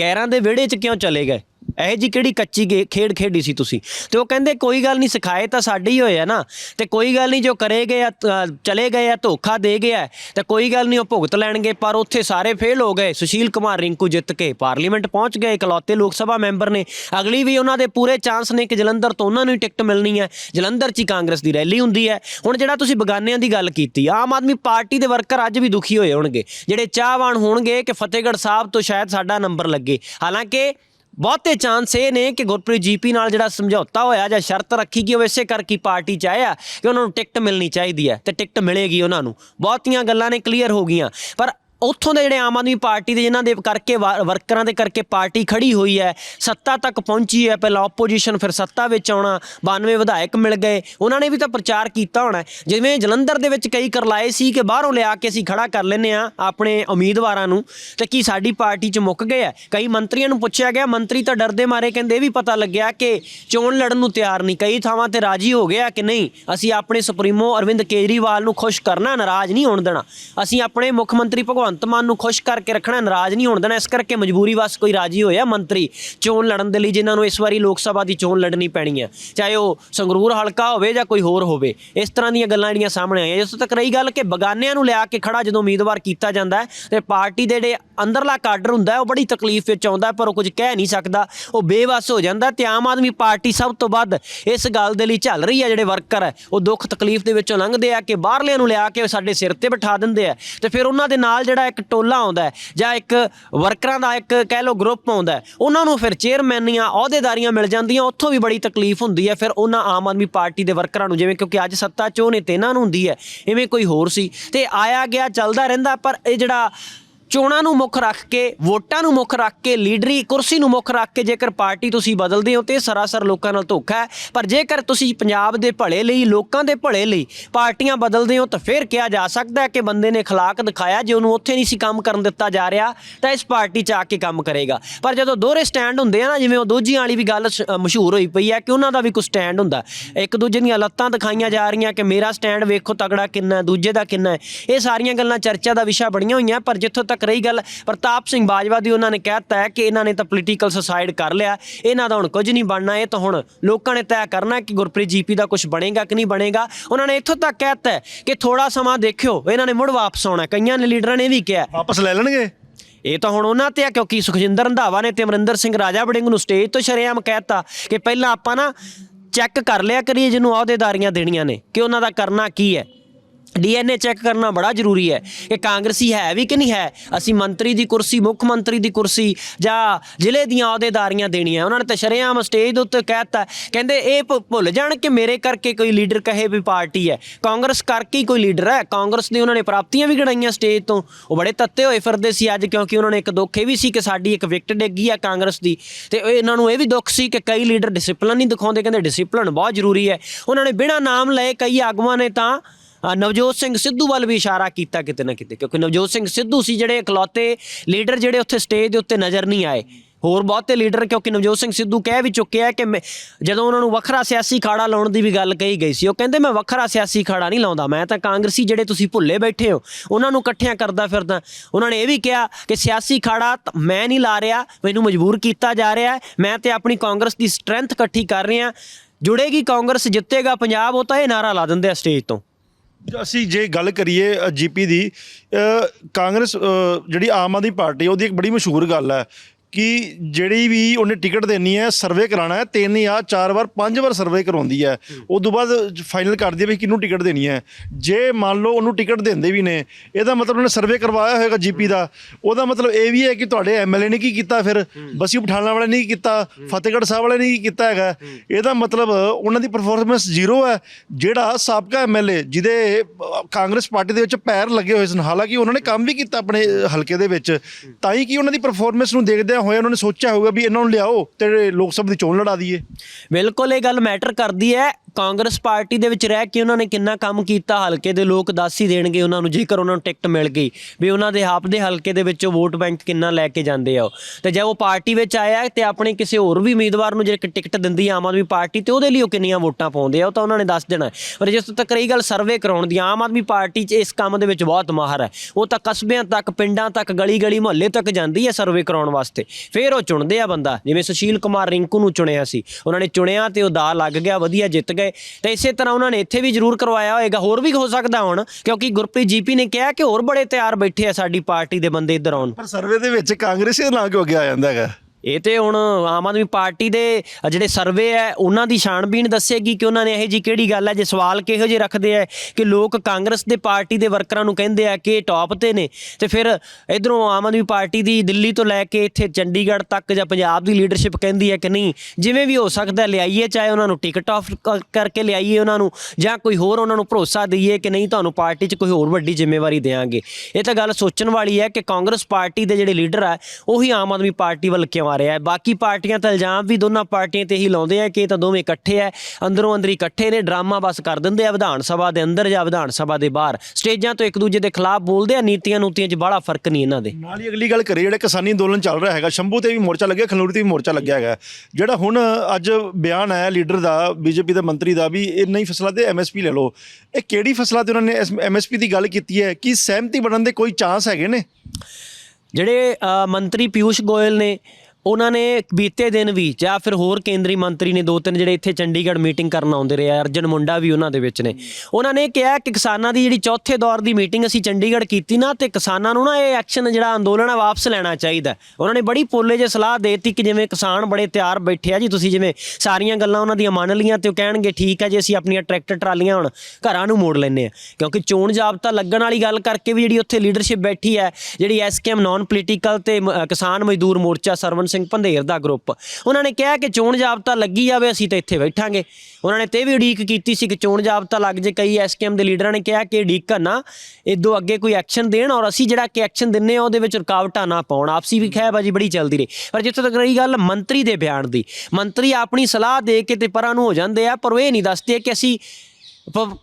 ਗੈਰਾਂ ਦੇ ਵਿਹੜੇ 'ਚ ਕਿਉਂ ਚਲੇ ਗਏ? ਇਹ ਜੀ ਕਿਹੜੀ ਕੱਚੀ ਗੇ- ਖੇਡ ਖੇਡੀ ਸੀ ਤੁਸੀਂ? ਤੇ ਉਹ ਕਹਿੰਦੇ ਕੋਈ ਗੱਲ ਨਹੀਂ ਸਿਖਾਏ ਤਾਂ ਸਾਡੇ ਹੀ ਹੋਏ ਆ ਨਾ। ਤੇ ਕੋਈ ਗੱਲ ਨਹੀਂ ਜੋ ਕਰੇ ਗਏ ਆ ਅ, ਚਲੇ ਗਏ ਆ ਧੋਖਾ ਦੇ ਗਿਆ ਤਾਂ ਕੋਈ ਗੱਲ ਨਹੀਂ ਉਹ ਭੁਗਤ ਲੈਣਗੇ। ਪਰ ਉੱਥੇ ਸਾਰੇ ਫੇਲ ਹੋ ਗਏ। ਸੁਸ਼ੀਲ ਕੁਮਾਰ ਰਿੰਕੂ ਜਿੱਤ ਕੇ ਪਾਰਲੀਮੈਂਟ ਪਹੁੰਚ ਗਏ। ਇਕਲੌਤੇ ਲੋਕ ਸਭਾ ਮੈਂਬਰ ਨੇ। ਅਗਲੀ ਵੀ ਉਹਨਾਂ ਦੇ ਪੂਰੇ ਚਾਂਸ ਨੇ ਕਿ ਜਲੰਧਰ ਤੋਂ ਉਹਨਾਂ ਨੂੰ ਹੀ ਟਿਕਟ ਮਿਲਣੀ ਹੈ। ਜਲੰਧਰ 'ਚ ਹੀ ਕਾਂਗਰਸ ਦੀ ਰੈਲੀ ਹੁੰਦੀ ਹੈ। ਹੁਣ ਜਿਹੜਾ ਤੁਸੀਂ ਬਗਾਨਿਆਂ ਦੀ ਗੱਲ ਕੀਤੀ ਆਮ ਆਦਮੀ ਪਾਰਟੀ ਦੇ ਵਰਕਰ ਅੱਜ ਵੀ ਦੁਖੀ ਹੋਏ ਹੋਣਗੇ। ਜਿਹੜੇ ਚਾਹਵਾਨ ਹੋਣਗੇ ਕਿ ਫਤਿਹਗੜ੍ਹ ਸਾਹਿਬ ਤੋਂ ਸ਼ਾਇਦ ਸਾਡਾ ਨੰਬਰ ਲੱਗੇ। ਹਾਲਾਂਕਿ ਬਹੁਤੇ ਚਾਂਸ ਇਹ ਨੇ ਕਿ ਗੁਰਪ੍ਰੀਤ ਜੀਪੀ ਨਾਲ ਜਿਹੜਾ ਸਮਝੌਤਾ ਹੋਇਆ ਜਾਂ ਸ਼ਰਤ ਰੱਖੀ ਗਈ ਉਹ ਇਸੇ ਕਰਕੇ ਪਾਰਟੀ ਚ ਆਇਆ ਕਿ ਉਹਨਾਂ ਨੂੰ ਟਿਕਟ ਮਿਲਣੀ ਚਾਹੀਦੀ ਹੈ ਤੇ ਟਿਕਟ ਮਿਲੇਗੀ ਉਹਨਾਂ ਨੂੰ। ਬਹੁਤੀਆਂ ਗੱਲਾਂ ਨੇ ਕਲੀਅਰ ਹੋ ਗਈਆਂ। ਪਰ ਉੱਥੋਂ ਦੇ ਜਿਹੜੇ ਆਮ ਆਦਮੀ ਪਾਰਟੀ ਦੇ ਜਿਨ੍ਹਾਂ ਦੇ ਕਰਕੇ ਵਾ- ਵਰਕਰਾਂ ਦੇ ਕਰਕੇ ਪਾਰਟੀ ਖੜੀ ਹੋਈ ਹੈ, ਸੱਤਾ ਤੱਕ ਪਹੁੰਚੀ ਹੈ, ਪਹਿਲਾਂ ਆਪੋਜੀਸ਼ਨ ਫਿਰ ਸੱਤਾ ਵਿੱਚ ਆਉਣਾ 92 ਵਿਧਾਇਕ ਮਿਲ ਗਏ, ਉਹਨਾਂ ਨੇ ਵੀ ਤਾਂ ਪ੍ਰਚਾਰ ਕੀਤਾ ਹੋਣਾ ਜਿਵੇਂ ਜਲੰਧਰ ਦੇ ਵਿੱਚ ਕਈ ਕਰਲਾਏ ਸੀ ਕਿ ਬਾਹਰੋਂ ਲਿਆ ਕੇ ਅਸੀਂ ਖੜਾ ਕਰ ਲੈਨੇ ਆ ਆਪਣੇ ਉਮੀਦਵਾਰਾਂ ਨੂੰ, ਤੇ ਕੀ ਸਾਡੀ ਪਾਰਟੀ 'ਚ ਮੁੱਕ ਗਏ ਆ ਕਈ ਮੰਤਰੀਆਂ ਨੂੰ ਪੁੱਛਿਆ ਗਿਆ, ਮੰਤਰੀ ਤਾਂ ਡਰਦੇ ਮਾਰੇ ਕਹਿੰਦੇ ਇਹ ਵੀ ਪਤਾ ਲੱਗਿਆ ਕਿ ਚੋਣ ਲੜਨ ਨੂੰ ਤਿਆਰ ਨਹੀਂ, ਕਈ ਥਾਵਾਂ ਤੇ ਰਾਜੀ ਹੋ ਗਿਆ ਕਿ ਨਹੀਂ, ਅਸੀਂ ਆਪਣੇ ਸੁਪਰੀਮੋ ਅਰਵਿੰਦ ਕੇਜਰੀਵਾਲ ਨੂੰ ਖੁਸ਼ ਕਰਨਾ, ਨਾਰਾਜ਼ ਨਹੀਂ ਹੋਣ ਦੇਣਾ, ਅਸੀਂ ਆਪਣੇ ਮੁੱਖ ਮੰਤਰੀ ਭਗਵੰਤ ਮਾਨ ਨੂੰ ਖੁਸ਼ ਕਰਕੇ ਰੱਖਣਾ, ਨਾਰਾਜ਼ ਨਹੀਂ ਹੋਣ ਦੇਣਾ, ਇਸ ਕਰਕੇ ਮਜਬੂਰੀ ਵਸ ਕੋਈ ਰਾਜੀ ਹੋਇਆ ਮੰਤਰੀ ਚੋਣ ਲੜਨ ਦੇ ਲਈ, ਜਿਨ੍ਹਾਂ ਨੂੰ ਇਸ ਵਾਰੀ ਲੋਕ ਸਭਾ ਦੀ ਚੋਣ ਲੜਨੀ ਪੈਣੀ ਹੈ। ਚਾਹੇ ਉਹ ਸੰਗਰੂਰ ਹਲਕਾ ਹੋਵੇ ਜਾਂ ਕੋਈ ਹੋਰ ਹੋਵੇ, ਇਸ ਤਰ੍ਹਾਂ ਦੀਆਂ ਗੱਲਾਂ ਜਿਹੜੀਆਂ ਸਾਹਮਣੇ ਆਈਆਂ, ਜਿਸ ਤੱਕ ਰਹੀ ਗੱਲ ਕਿ ਬਗਾਨਿਆਂ ਨੂੰ ਲਿਆ ਕੇ ਖੜਾ ਜਦੋਂ ਉਮੀਦਵਾਰ ਕੀਤਾ ਜਾਂਦਾ ਹੈ ਤੇ ਪਾਰਟੀ ਦੇ ਜਿਹੜੇ ਅੰਦਰਲਾ ਕਾਡਰ ਹੁੰਦਾ ਉਹ ਬੜੀ ਤਕਲੀਫ ਵਿੱਚ ਆਉਂਦਾ ਪਰ ਉਹ ਕੁਝ ਕਹਿ ਨਹੀਂ ਸਕਦਾ, ਉਹ ਬੇਵੱਸ ਹੋ ਜਾਂਦਾ ਹੈ। ਤੇ ਆਮ ਆਦਮੀ ਪਾਰਟੀ ਸਭ ਤੋਂ ਵੱਧ ਇਸ ਗੱਲ ਦੇ ਲਈ ਝੱਲ ਰਹੀ ਹੈ, ਜਿਹੜੇ ਵਰਕਰ ਹੈ, ਉਹ ਦੁੱਖ ਤਕਲੀਫ ਦੇ ਵਿੱਚੋਂ ਲੰਘਦੇ ਆ ਕਿ ਬਾਹਰਲਿਆਂ ਨੂੰ ਲਿਆ ਕੇ ਸਾਡੇ ਸਿਰ ਤੇ ਬਿਠਾ ਦਿੰਦੇ ਆ ਤੇ ਫਿਰ ਉਹਨਾਂ ਦੇ ਨਾਲ ਜਿਹੜਾ ਇੱਕ ਟੋਲਾ ਆਉਂਦਾ ਜਾਂ ਇੱਕ ਵਰਕਰਾਂ ਦਾ ਇੱਕ ਕਹਿ ਲਓ ਗਰੁੱਪ ਆਉਂਦਾ ਉਹਨਾਂ ਨੂੰ ਫਿਰ ਚੇਅਰਮੈਨੀਆਂ ਅਹੁਦੇਦਾਰੀਆਂ ਮਿਲ ਜਾਂਦੀਆਂ, ਉੱਥੋਂ ਵੀ ਬੜੀ ਤਕਲੀਫ ਹੁੰਦੀ ਹੈ, ਫਿਰ ਉਹਨਾਂ ਆਮ ਆਦਮੀ ਪਾਰਟੀ ਦੇ ਵਰਕਰਾਂ ਨੂੰ, ਜਿਵੇਂ ਕਿਉਂਕਿ ਅੱਜ ਸੱਤਾ ਚੋਂ ਨੇ ਤੇ ਇਹਨਾਂ ਨੂੰ ਹੁੰਦੀ ਹੈ, ਇਵੇਂ ਕੋਈ ਹੋਰ ਸੀ, ਤੇ ਆਇਆ ਗਿਆ, ਚੱਲਦਾ ਰਹਿੰਦਾ, ਪਰ ਇਹ ਜਿਹੜਾ ਚੋਣਾਂ ਨੂੰ ਮੁੱਖ ਰੱਖ ਕੇ, ਵੋਟਾਂ ਨੂੰ ਮੁੱਖ ਰੱਖ ਕੇ, ਲੀਡਰੀ ਕੁਰਸੀ ਨੂੰ ਮੁੱਖ ਰੱਖ ਕੇ ਜੇਕਰ ਪਾਰਟੀ ਤੁਸੀਂ ਬਦਲਦੇ ਹੋ ਤੇ ਇਹ ਸਰਾਸਰ ਲੋਕਾਂ ਨਾਲ ਧੋਖਾ ਹੈ। ਪਰ ਜੇਕਰ ਤੁਸੀਂ ਪੰਜਾਬ ਦੇ ਭਲੇ ਲਈ, ਲੋਕਾਂ ਦੇ ਭਲੇ ਲਈ ਪਾਰਟੀਆਂ ਬਦਲਦੇ ਹੋ ਤਾਂ ਫਿਰ ਕਿਹਾ ਜਾ ਸਕਦਾ ਹੈ ਕਿ ਬੰਦੇ ਨੇ ਖਲਾਕ ਦਿਖਾਇਆ ਜੇ ਉਹਨੂੰ ਉੱਥੇ ਨਹੀਂ ਸੀ ਕੰਮ ਕਰਨ ਦਿੱਤਾ ਜਾ ਰਿਹਾ, ਤਾਂ ਇਸ ਪਾਰਟੀ 'ਚ ਆ ਕੇ ਕੰਮ ਕਰੇਗਾ। ਪਰ ਜਦੋਂ ਦੋਹਰੇ ਸਟੈਂਡ ਹੁੰਦੇ ਆ ਨਾ, ਜਿਵੇਂ ਉਹ ਦੋਜੀਆਂ ਵਾਲੀ ਵੀ ਗੱਲ ਸ਼- ਮਸ਼ਹੂਰ ਹੋਈ ਪਈ ਹੈ ਕਿ ਉਹਨਾਂ ਦਾ ਵੀ ਕੋਈ ਸਟੈਂਡ ਹੁੰਦਾ। ਇੱਕ ਦੂਜੇ ਦੀਆਂ ਲੱਤਾਂ ਦਿਖਾਈਆਂ ਜਾ ਰਹੀਆਂ ਕਿ ਮੇਰਾ ਸਟੈਂਡ ਵੇਖੋ ਤਗੜਾ ਕਿੰਨਾ ਹੈ, ਦੂਜੇ ਦਾ ਕਿੰਨਾ ਹੈ। ਇਹ ਸਾਰੀਆਂ ਗੱਲਾਂ ਚਰਚਾ ਦਾ ਵਿਸ਼ਾ ਬਣੀਆਂ ਹੋਈਆਂ, ਪਰ ਜਿੱਥੋਂ ਤੱਕ ਰਹੀ ਗੱਲ। ਪ੍ਰਤਾਪ ਸਿੰਘ ਬਾਜਵਾ ਦੀ ਉਹਨਾਂ ਨੇ ਕਹਿਤਾ ਹੈ ਕਿ ਇਹਨਾਂ ਨੇ ਤਾਂ ਪੋਲੀਟੀਕਲ ਸੁਸਾਈਡ ਕਰ ਲਿਆ। ਇਹਨਾਂ ਦਾ ਹੁਣ ਕੁਝ ਨਹੀਂ ਬਣਨਾ। ਇਹ ਤਾਂ ਹੁਣ ਲੋਕਾਂ ਨੇ ਤੈਅ ਕਰਨਾ ਕਿ ਗੁਰਪ੍ਰੀਤ ਜੀਪੀ ਦਾ ਕੁਝ ਬਣੇਗਾ ਕਿ ਨਹੀਂ ਬਣੇਗਾ। ਉਹਨਾਂ ਨੇ ਇੱਥੋਂ ਤੱਕ ਕਹਿਤਾ ਹੈ ਕਿ ਥੋੜਾ ਸਮਾਂ ਦੇਖਿਓ। ਇਹਨਾਂ ਨੇ ਮੁੜ ਵਾਪਸ ਆਉਣਾ ਕਈਆਂ ਨੇ ਲੀਡਰਾਂ ਨੇ ਵੀ ਕਿਹਾ ਵਾਪਸ ਲੈ ਲੈਣਗੇ? ਇਹ ਤਾਂ ਹੁਣ ਉਹਨਾਂ ਤੇ ਆ ਕਿਉਂਕਿ ਸੁਖਜਿੰਦਰ ਰੰਧਾਵਾ ਨੇ ਤੇ ਅਮਰਿੰਦਰ ਸਿੰਘ ਰਾਜਾ ਵੜਿੰਗ ਨੂੰ ਸਟੇਜ ਤੋਂ ਸ਼ਰੇਆਮ ਕਹਿਤਾ ਕਿ ਪਹਿਲਾਂ ਆਪਾਂ ਨਾ ਚੈੱਕ ਕਰ ਲਿਆ ਕਰੀਏ ਜਿਹਨੂੰ ਅਹੁਦੇਦਾਰੀਆਂ ਦੇਣੀਆਂ ਨੇ ਕਿ ਉਹਨਾਂ ਦਾ ਕਰਨਾ ਕੀ ਹੈ। ਡੀਐਨਏ ਚੈੱਕ ਕਰਨਾ ਬੜਾ ਜ਼ਰੂਰੀ ਹੈ ਕਿ ਕਾਂਗਰਸੀ ਹੈ ਵੀ ਕਿ ਨਹੀਂ ਹੈ? ਅਸੀਂ ਮੰਤਰੀ ਦੀ ਕੁਰਸੀ, ਮੁੱਖ ਮੰਤਰੀ ਦੀ ਕੁਰਸੀ ਜਾਂ ਜ਼ਿਲ੍ਹੇ ਦੀਆਂ ਅਹੁਦੇਦਾਰੀਆਂ ਦੇਣੀਆਂ। ਉਹਨਾਂ ਨੇ ਤਾਂ ਸ਼ਰੇਆਮ ਸਟੇਜ ਦੇ ਉੱਤੇ ਕਹਿਤਾ ਕਹਿੰਦੇ ਇਹ ਭੁ- ਭੁੱਲ ਜਾਣ ਕਿ ਮੇਰੇ ਕਰਕੇ ਕੋਈ ਲੀਡਰ ਕਹੇ ਵੀ ਪਾਰਟੀ ਹੈ। ਕਾਂਗਰਸ ਕਰਕੇ ਹੀ ਕੋਈ ਲੀਡਰ ਹੈ। ਕਾਂਗਰਸ ਦੀ ਉਹਨਾਂ ਨੇ ਪ੍ਰਾਪਤੀਆਂ ਵੀ ਗਣਾਈਆਂ ਸਟੇਜ ਤੋਂ। ਉਹ ਬੜੇ ਤੱਤੇ ਹੋਏ ਫਿਰਦੇ ਸੀ ਅੱਜ ਕਿਉਂਕਿ ਉਹਨਾਂ ਨੇ ਇੱਕ ਦੁੱਖ ਇਹ ਵੀ ਸੀ ਕਿ ਸਾਡੀ ਇੱਕ ਵਿਕਟ ਡਿੱਗੀ ਆ ਕਾਂਗਰਸ ਦੀ। ਤੇ ਇਹਨਾਂ ਨੂੰ ਇਹ ਵੀ ਦੁੱਖ ਸੀ ਕਿ ਕਈ ਲੀਡਰ ਡਿਸਪਲਿਨ ਨਹੀਂ ਦਿਖਾਉਂਦੇ। ਕਹਿੰਦੇ ਡਿਸਪਲਿਨ ਬਹੁਤ ਜ਼ਰੂਰੀ ਹੈ। ਉਹਨਾਂ ਨੇ ਬਿਨਾਂ ਨਾਮ ਲਏ ਕਈ ਆਗੂਆਂ ਨੇ ਤਾਂ ਅ, ਨਵਜੋਤ ਸਿੰਘ ਸਿੱਧੂ ਵੱਲ ਵੀ ਇਸ਼ਾਰਾ ਕੀਤਾ ਕਿਤੇ ਨਾ ਕਿਤੇ ਕਿਉਂਕਿ ਨਵਜੋਤ ਸਿੰਘ ਸਿੱਧੂ ਸੀ ਜਿਹੜੇ ਇਕਲੌਤੇ ਲੀਡਰ ਜਿਹੜੇ ਉੱਥੇ ਸਟੇਜ ਦੇ ਉੱਤੇ ਨਜ਼ਰ ਨਹੀਂ ਆਏ। ਹੋਰ ਬਹੁਤੇ ਲੀਡਰ ਕਿਉਂਕਿ ਨਵਜੋਤ ਸਿੰਘ ਸਿੱਧੂ ਕਹਿ ਵੀ ਚੁੱਕਿਆ ਕਿ ਮੈਂ- ਜਦੋਂ ਉਹਨਾਂ ਨੂੰ ਵੱਖਰਾ ਸਿਆਸੀ ਖਾੜਾ ਲਾਉਣ ਦੀ ਵੀ ਗੱਲ ਕਹੀ ਗਈ ਸੀ ਉਹ ਕਹਿੰਦੇ ਮੈਂ ਵੱਖਰਾ ਸਿਆਸੀ ਖਾੜਾ ਨਹੀਂ ਲਾਉਂਦਾ ਮੈਂ ਤਾਂ ਕਾਂਗਰਸੀ ਜਿਹੜੇ ਤੁਸੀਂ ਭੁੱਲੇ ਬੈਠੇ ਹੋ ਉਹਨਾਂ ਨੂੰ ਇਕੱਠਿਆਂ ਕਰਦਾ ਫਿਰਦਾ। ਉਹਨਾਂ ਨੇ ਇਹ ਵੀ ਕਿਹਾ ਕਿ ਸਿਆਸੀ ਖਾੜਾ ਤਾਂ ਮੈਂ ਨਹੀਂ ਲਾ ਰਿਹਾ ਮੈਨੂੰ ਮਜਬੂਰ ਕੀਤਾ ਜਾ ਰਿਹਾ ਹੈ ਮੈਂ ਤੇ ਆਪਣੀ ਕਾਂਗਰਸ ਦੀ ਸਟਰੈਂਥ ਇਕੱਠੀ ਕਰ ਰਿਹਾ। ਜੁੜੇਗੀ ਕਾਂਗਰਸ ਜਿੱਤੇਗਾ ਪੰਜਾਬ ਉਹ ਤਾਂ ਇਹ ਨਾਰਾ ਲਾ ਦਿੰਦੇ ਆ ਸਟੇਜ ਤੋਂ। ਅਸੀਂ ਜੇ ਗੱਲ ਕਰੀਏ ਜੀਪੀ ਦੀ ਅ, ਕਾਂਗਰਸ ਅ, ਜਿਹੜੀ ਆਮ ਆਦਮੀ ਪਾਰਟੀ ਹੈ ਉਹਦੀ ਇੱਕ ਬੜੀ ਮਸ਼ਹੂਰ ਗੱਲ ਹੈ ਕਿ ਜਿਹੜੀ ਵੀ ਉਹਨੇ ਟਿਕਟ ਦੇਣੀ ਹੈ ਸਰਵੇ ਕਰਾਣਾ ਹੈ, ਤਿੰਨ ਜਾਂ ਚਾਰ ਵਾਰ, ਪੰਜ ਵਾਰ ਸਰਵੇ ਕਰਾਉਂਦੀ ਹੈ। ਉਸ ਤੋਂ ਬਾਅਦ ਫਾਈਨਲ ਕਰਦੀ ਹੈ ਵੀ ਕਿਹਨੂੰ ਟਿਕਟ ਦੇਣੀ ਹੈ। ਜੇ ਮੰਨ ਲਓ ਉਹਨੂੰ ਟਿਕਟ ਦਿੰਦੇ ਵੀ ਨੇ, ਇਹਦਾ ਮਤਲਬ ਉਹਨੇ ਸਰਵੇ ਕਰਵਾਇਆ ਹੋਏਗਾ ਜੀਪੀ ਦਾ। ਉਹਦਾ ਮਤਲਬ ਇਹ ਵੀ ਹੈ ਕਿ ਤੁਹਾਡੇ ਐਮਐਲਏ ਨੇ ਕੀ ਕੀਤਾ ਫਿਰ? ਬਸੀ ਪਠਾਣਾ ਵਾਲੇ ਨੇ ਕੀ ਕੀਤਾ? ਫਤਿਹਗੜ੍ਹ ਸਾਹਿਬ ਵਾਲੇ ਨੇ ਕੀ ਕੀਤਾ ਹੈਗਾ? ਇਹਦਾ ਮਤਲਬ ਉਹਨਾਂ ਦੀ ਪਰਫਾਰਮੈਂਸ ਜ਼ੀਰੋ ਹੈ। ਜਿਹੜਾ ਸਾਬਕਾ ਐਮਐਲਏ ਜਿਹਦੇ ਕਾਂਗਰਸ ਪਾਰਟੀ ਦੇ ਵਿੱਚ ਪੈਰ ਲੱਗੇ ਹੋਏ ਸਨ, ਹਾਲਾਂਕਿ ਉਹਨਾਂ ਨੇ ਕੰਮ ਵੀ ਕੀਤਾ ਆਪਣੇ ਹਲਕੇ ਦੇ ਵਿੱਚ। ਤਾਂ ਹੀ ਕਿ ਉਹਨਾਂ ਦੀ ਪਰਫਾਰਮੈਂਸ ਨੂੰ ਦੇਖਦਿਆਂ ਹੋਇਆ, ਉਹਨਾਂ ਨੇ ਸੋਚਿਆ ਹੋਊਗਾ ਵੀ ਇਹਨਾਂ ਨੂੰ ਲਿਆਓ ਤੇ ਲੋਕ ਸਭਾ ਦੀ ਚੋਣ ਲੜਾ ਦਈਏ। ਬਿਲਕੁਲ, ਇਹ ਗੱਲ ਮੈਟਰ ਕਰਦੀ ਹੈ। ਕਾਂਗਰਸ ਪਾਰਟੀ ਦੇ ਵਿੱਚ ਰਹਿ ਕੇ ਉਹਨਾਂ ਨੇ ਕਿੰਨਾ ਕੰਮ ਕੀਤਾ? ਹਲਕੇ ਦੇ ਲੋਕ ਦੱਸ ਹੀ ਦੇਣਗੇ ਉਹਨਾਂ ਨੂੰ, ਜੇਕਰ ਉਹਨਾਂ ਨੂੰ ਟਿਕਟ ਮਿਲ ਗਈ। ਵੀ ਉਹਨਾਂ ਦੇ ਆਪ ਦੇ ਹਲਕੇ ਦੇ ਵਿੱਚੋਂ ਵੋਟ ਬੈਂਕ ਕਿੰਨਾ ਲੈ ਕੇ ਜਾਂਦੇ ਆ ਉਹ। ਤੇ ਜੇ ਉਹ ਪਾਰਟੀ ਵਿੱਚ ਆਇਆ ਤੇ ਆਪਣੇ ਕਿਸੇ ਹੋਰ ਵੀ ਉਮੀਦਵਾਰ ਨੂੰ ਜੇ ਇੱਕ ਟਿਕਟ ਦਿੰਦੀ ਆਮ ਆਦਮੀ ਪਾਰਟੀ, ਤੇ ਉਹਦੇ ਲਈ ਉਹ ਕਿੰਨੀਆਂ ਵੋਟਾਂ ਪਾਉਂਦੇ ਆ? ਉਹ ਤਾਂ ਉਹਨਾਂ ਨੇ ਦੱਸ ਦੇਣਾ ਪਰ ਜਿਸ ਤੱਕ ਰਹੀ ਗੱਲ ਸਰਵੇ ਕਰਾਉਣ ਦੀ, ਆਮ ਆਦਮੀ ਪਾਰਟੀ 'ਚ ਇਸ ਕੰਮ ਦੇ ਵਿੱਚ ਬਹੁਤ ਮਾਹਰ ਹੈ। ਉਹ ਤਾਂ ਕਸਬਿਆਂ ਤੱਕ, ਪਿੰਡਾਂ ਤੱਕ ਗਲੀ ਗਲੀ ਮੁਹੱਲੇ ਤੱਕ ਜਾਂਦੀ ਹੈ ਸਰਵੇ ਕਰਾਉਣ ਵਾਸਤੇ। ਫਿਰ ਉਹ ਚੁਣਦੇ ਆ ਬੰਦਾ। ਜਿਵੇਂ ਸੁਸ਼ੀਲ ਕੁਮਾਰ ਰਿੰਕੂ ਨੂੰ ਚੁਣਿਆ ਸੀ। ਉਹਨਾਂ ਨੇ ਚੁਣਿਆ ਤੇ ਉਹ ਦਾ ਲੱਗ ਗਿਆ, ਵਧੀਆ ਜਿੱਤ ਗਿਆ ਗਏ। ਤੇ ਇਸੇ ਤਰ੍ਹਾਂ ਉਹਨਾਂ ਨੇ ਇੱਥੇ ਵੀ ਜ਼ਰੂਰ ਕਰਵਾਇਆ ਹੋਏਗਾ। ਹੋਰ ਵੀ ਹੋ ਸਕਦਾ ਹੁਣ, ਕਿਉਂਕਿ ਗੁਰਪ੍ਰੀਤ ਜੀਪੀ ਨੇ ਕਿਹਾ ਕਿ ਹੋਰ ਬੜੇ ਤਿਆਰ ਬੈਠੇ ਆ ਸਾਡੀ ਪਾਰਟੀ ਦੇ ਬੰਦੇ ਇੱਧਰ ਆਉਣ। ਪਰ ਸਰਵੇ ਦੇ ਵਿੱਚ ਕਾਂਗਰਸੀ ਦਾ ਨਾਂ ਕਿਉਂ ਅੱਗੇ ਆ ਜਾਂਦਾ ਹੈਗਾ? ਇਹ ਤੇ ਹੁਣ ਆਮ ਆਦਮੀ ਪਾਰਟੀ ਦੇ ਜਿਹੜੇ ਸਰਵੇ ਹੈ, ਉਹਨਾਂ ਦੀ ਛਾਣਬੀਣ ਦੱਸੇਗੀ ਕਿ ਉਹਨਾਂ ਨੇ ਇਹ ਜੀ ਕਿਹੜੀ ਗੱਲ ਹੈ? ਜੇ ਸਵਾਲ ਕਿਹੋ ਜਿਹੇ ਰੱਖਦੇ ਆ ਕਿ ਲੋਕ ਕਾਂਗਰਸ ਦੇ ਪਾਰਟੀ ਦੇ ਵਰਕਰਾਂ ਨੂੰ ਕਹਿੰਦੇ ਆ ਕਿ ਟੌਪ ਤੇ ਨੇ, ਤੇ ਫਿਰ ਇਧਰੋਂ ਆਮ ਆਦਮੀ ਪਾਰਟੀ ਦੀ ਦਿੱਲੀ ਤੋਂ ਲੈ ਕੇ ਇੱਥੇ ਚੰਡੀਗੜ੍ਹ ਤੱਕ ਜਾਂ ਪੰਜਾਬ ਦੀ ਲੀਡਰਸ਼ਿਪ ਕਹਿੰਦੀ ਹੈ ਕਿ ਨਹੀਂ, ਜਿਵੇਂ ਵੀ ਹੋ ਸਕਦਾ ਲਿਆਈਏ, ਚਾਹੇ ਉਹਨਾਂ ਨੂੰ ਟਿਕਟ ਆਫ ਕਰਕੇ ਲਿਆਈਏ ਉਹਨਾਂ ਨੂੰ, ਜਾਂ ਕੋਈ ਹੋਰ ਉਹਨਾਂ ਨੂੰ ਭਰੋਸਾ ਦਈਏ ਕਿ ਨਹੀਂ, ਤੁਹਾਨੂੰ ਪਾਰਟੀ 'ਚ ਕੋਈ ਹੋਰ ਵੱਡੀ ਜ਼ਿੰਮੇਵਾਰੀ ਦੇਵਾਂਗੇ ਇਹ ਤਾਂ ਗੱਲ ਸੋਚਣ ਵਾਲੀ ਹੈ ਕਿ ਕਾਂਗਰਸ ਪਾਰਟੀ ਦੇ ਜਿਹੜੇ ਲੀਡਰ ਆ, ਉਹੀ ਆਮ ਆਦਮੀ ਪਾਰਟੀ ਵੱਲ ਕਿਉਂ ਆ ਰਿਹਾ ਹੈ। ਬਾਕੀ ਪਾਰਟੀਆਂ ਤਾਂ ਇਲਜ਼ਾਮ ਵੀ ਦੋਨਾਂ ਪਾਰਟੀਆਂ ਤੇ ਹੀ ਲਾਉਂਦੇ ਆ ਕਿ ਇਹ ਤਾਂ ਦੋਵੇਂ ਇਕੱਠੇ ਆ। ਅੰਦਰੋਂ ਅੰਦਰ ਇਕੱਠੇ ਨੇ ਡਰਾਮਾ ਬਸ ਕਰ ਦਿੰਦੇ ਆ ਵਿਧਾਨ ਸਭਾ ਦੇ ਅੰਦਰ ਜਾਂ ਵਿਧਾਨ ਸਭਾ ਦੇ ਬਾਹਰ। ਸਟੇਜਾਂ ਤੋਂ ਇੱਕ ਦੂਜੇ ਦੇ ਖਿਲਾਫ ਬੋਲਦੇ ਆ ਨੀਤੀਆਂ ਨੂਤੀਆਂ 'ਚ ਬੜਾ ਫ਼ਰਕ ਨਹੀਂ ਇਹਨਾਂ ਦੇ। ਨਾਲ ਹੀ ਅਗਲੀ ਗੱਲ ਕਰੀਏ ਜਿਹੜਾ ਕਿਸਾਨੀ ਅੰਦੋਲਨ ਚੱਲ ਰਿਹਾ ਹੈਗਾ ਸ਼ੰਭੂ ਤੇ ਵੀ ਮੋਰਚਾ ਲੱਗਿਆ ਖਨੌਰੀ ਤੇ ਵੀ ਮੋਰਚਾ ਲੱਗਿਆ ਹੈਗਾ। ਜਿਹੜਾ ਹੁਣ ਅੱਜ ਬਿਆਨ ਆਇਆ ਲੀਡਰ ਦਾ ਬੀਜੇਪੀ ਦੇ ਮੰਤਰੀ ਦਾ ਵੀ ਇਹ ਨਹੀਂ ਫਸਲਾਂ ਤੇ ਐਮਐਸਪੀ ਲੈ ਲਓ। ਇਹ ਕਿਹੜੀ ਫਸਲਾਂ ਤੇ ਉਹਨਾਂ ਨੇ ਐਮਐਸਪੀ ਦੀ ਗੱਲ ਕੀਤੀ ਹੈ? ਕੀ ਸਹਿਮਤੀ ਬਣਨ ਦੇ ਕੋਈ ਚਾਂਸ ਹੈਗੇ ਨੇ? ਜਿਹੜੇ ਮੰਤਰੀ ਪਿਊਸ਼ ਗੋਇਲ ਨੇ ਉਹਨਾਂ ਨੇ ਬੀਤੇ ਦਿਨ ਵੀ ਜਾਂ ਫਿਰ ਹੋਰ ਕੇਂਦਰੀ ਮੰਤਰੀ ਨੇ ਦੋ ਤਿੰਨ ਜਿਹੜੇ ਇੱਥੇ ਚੰਡੀਗੜ੍ਹ ਮੀਟਿੰਗ ਕਰਨ ਆਉਂਦੇ ਰਹੇ ਆ, ਅਰਜਨ ਮੁੰਡਾ ਵੀ ਉਹਨਾਂ ਦੇ ਵਿੱਚ ਨੇ। ਉਹਨਾਂ ਨੇ ਕਿਹਾ ਕਿ ਕਿਸਾਨਾਂ ਦੀ ਜਿਹੜੀ ਚੌਥੇ ਦੌਰ ਦੀ ਮੀਟਿੰਗ ਅਸੀਂ ਚੰਡੀਗੜ੍ਹ ਕੀਤੀ ਨਾ ਤੇ ਕਿਸਾਨਾਂ ਨੂੰ ਨਾ ਇਹ ਐਕਸ਼ਨ ਜਿਹੜਾ ਅੰਦੋਲਨ ਆ ਵਾਪਸ ਲੈਣਾ ਚਾਹੀਦਾ ਉਹਨਾਂ ਨੇ ਬੜੀ ਪੋਲੇ ਜੇ ਸਲਾਹ ਦੇਤੀ ਕਿ ਜਿਵੇਂ ਕਿਸਾਨ ਬੜੇ ਤਿਆਰ ਬੈਠੇ ਆ ਜੀ ਤੁਸੀਂ ਜਿਵੇਂ ਸਾਰੀਆਂ ਗੱਲਾਂ ਉਹਨਾਂ ਦੀਆਂ ਮੰਨ ਲਈਆਂ ਤੇ ਉਹ ਕਹਿਣਗੇ ਠੀਕ ਹੈ ਜੀ ਅਸੀਂ ਆਪਣੀਆਂ ਟਰੈਕਟਰ ਟਰਾਲੀਆਂ ਹੁਣ ਘਰਾਂ ਨੂੰ ਮੋੜ ਲੈਂਦੇ ਆ। ਕਿਉਂਕਿ ਚੋਣ ਜਾਬਤਾ ਲੱਗਣ ਵਾਲੀ ਗੱਲ ਕਰਕੇ ਵੀ ਜਿਹੜੀ ਉੱਥੇ ਲੀਡਰਸ਼ਿਪ ਬੈਠੀ ਹੈ ਜਿਹੜੀ ਐਸਕੇਐਮ ਨਾਨ ਪੋਲੀਟੀਕਲ ਤੇ ਮ- ਕਿਸਾਨ ਮਜ਼ਦੂਰ ਮੋਰਚਾ ਸਰਵਨ ਸਿੰਘ ਪੰਧੇਰ ਦਾ ਗਰੁੱਪ। ਉਹਨਾਂ ਨੇ ਕਿਹਾ ਕਿ ਚੋਣ ਜਾਬਤਾ ਲੱਗੀ ਜਾਵੇ, ਅਸੀਂ ਤਾਂ ਇੱਥੇ ਬੈਠਾਂਗੇ। ਉਹਨਾਂ ਨੇ ਤੇ ਵੀ ਉਡੀਕ ਕੀਤੀ ਸੀ ਕਿ ਚੋਣ ਜਾਬਤਾ ਲੱਗ ਜੇ। ਕਈ ਐਸਕੇਐਮ ਦੇ ਲੀਡਰਾਂ ਨੇ ਕਿਹਾ ਕਿ ਉਡੀਕ ਨਾ ਇਦੋਂ ਅੱਗੇ ਕੋਈ ਐਕਸ਼ਨ ਦੇਣ ਔਰ ਅਸੀਂ ਜਿਹੜਾ ਕਿ ਐਕਸ਼ਨ ਦਿੰਨੇ ਆ, ਉਹਦੇ ਵਿੱਚ ਰੁਕਾਵਟਾਂ ਨਾ ਪਾਉਣ। ਆਪਸੀ ਵੀ ਖਹਿਬਾਜੀ ਬੜੀ ਚੱਲਦੀ ਰਹੀ। ਪਰ ਜਿੱਥੇ ਤੱਕ ਰਹੀ ਗੱਲ ਮੰਤਰੀ ਦੇ ਬਿਆਨ ਦੀ, ਮੰਤਰੀ ਆਪਣੀ ਸਲਾਹ ਦੇ ਕੇ ਤੇ ਪਰਾਂ ਨੂੰ ਹੋ ਜਾਂਦੇ ਆ, ਪਰ ਉਹ ਇਹ ਨਹੀਂ ਦੱਸਦੇ ਕਿ ਅਸੀਂ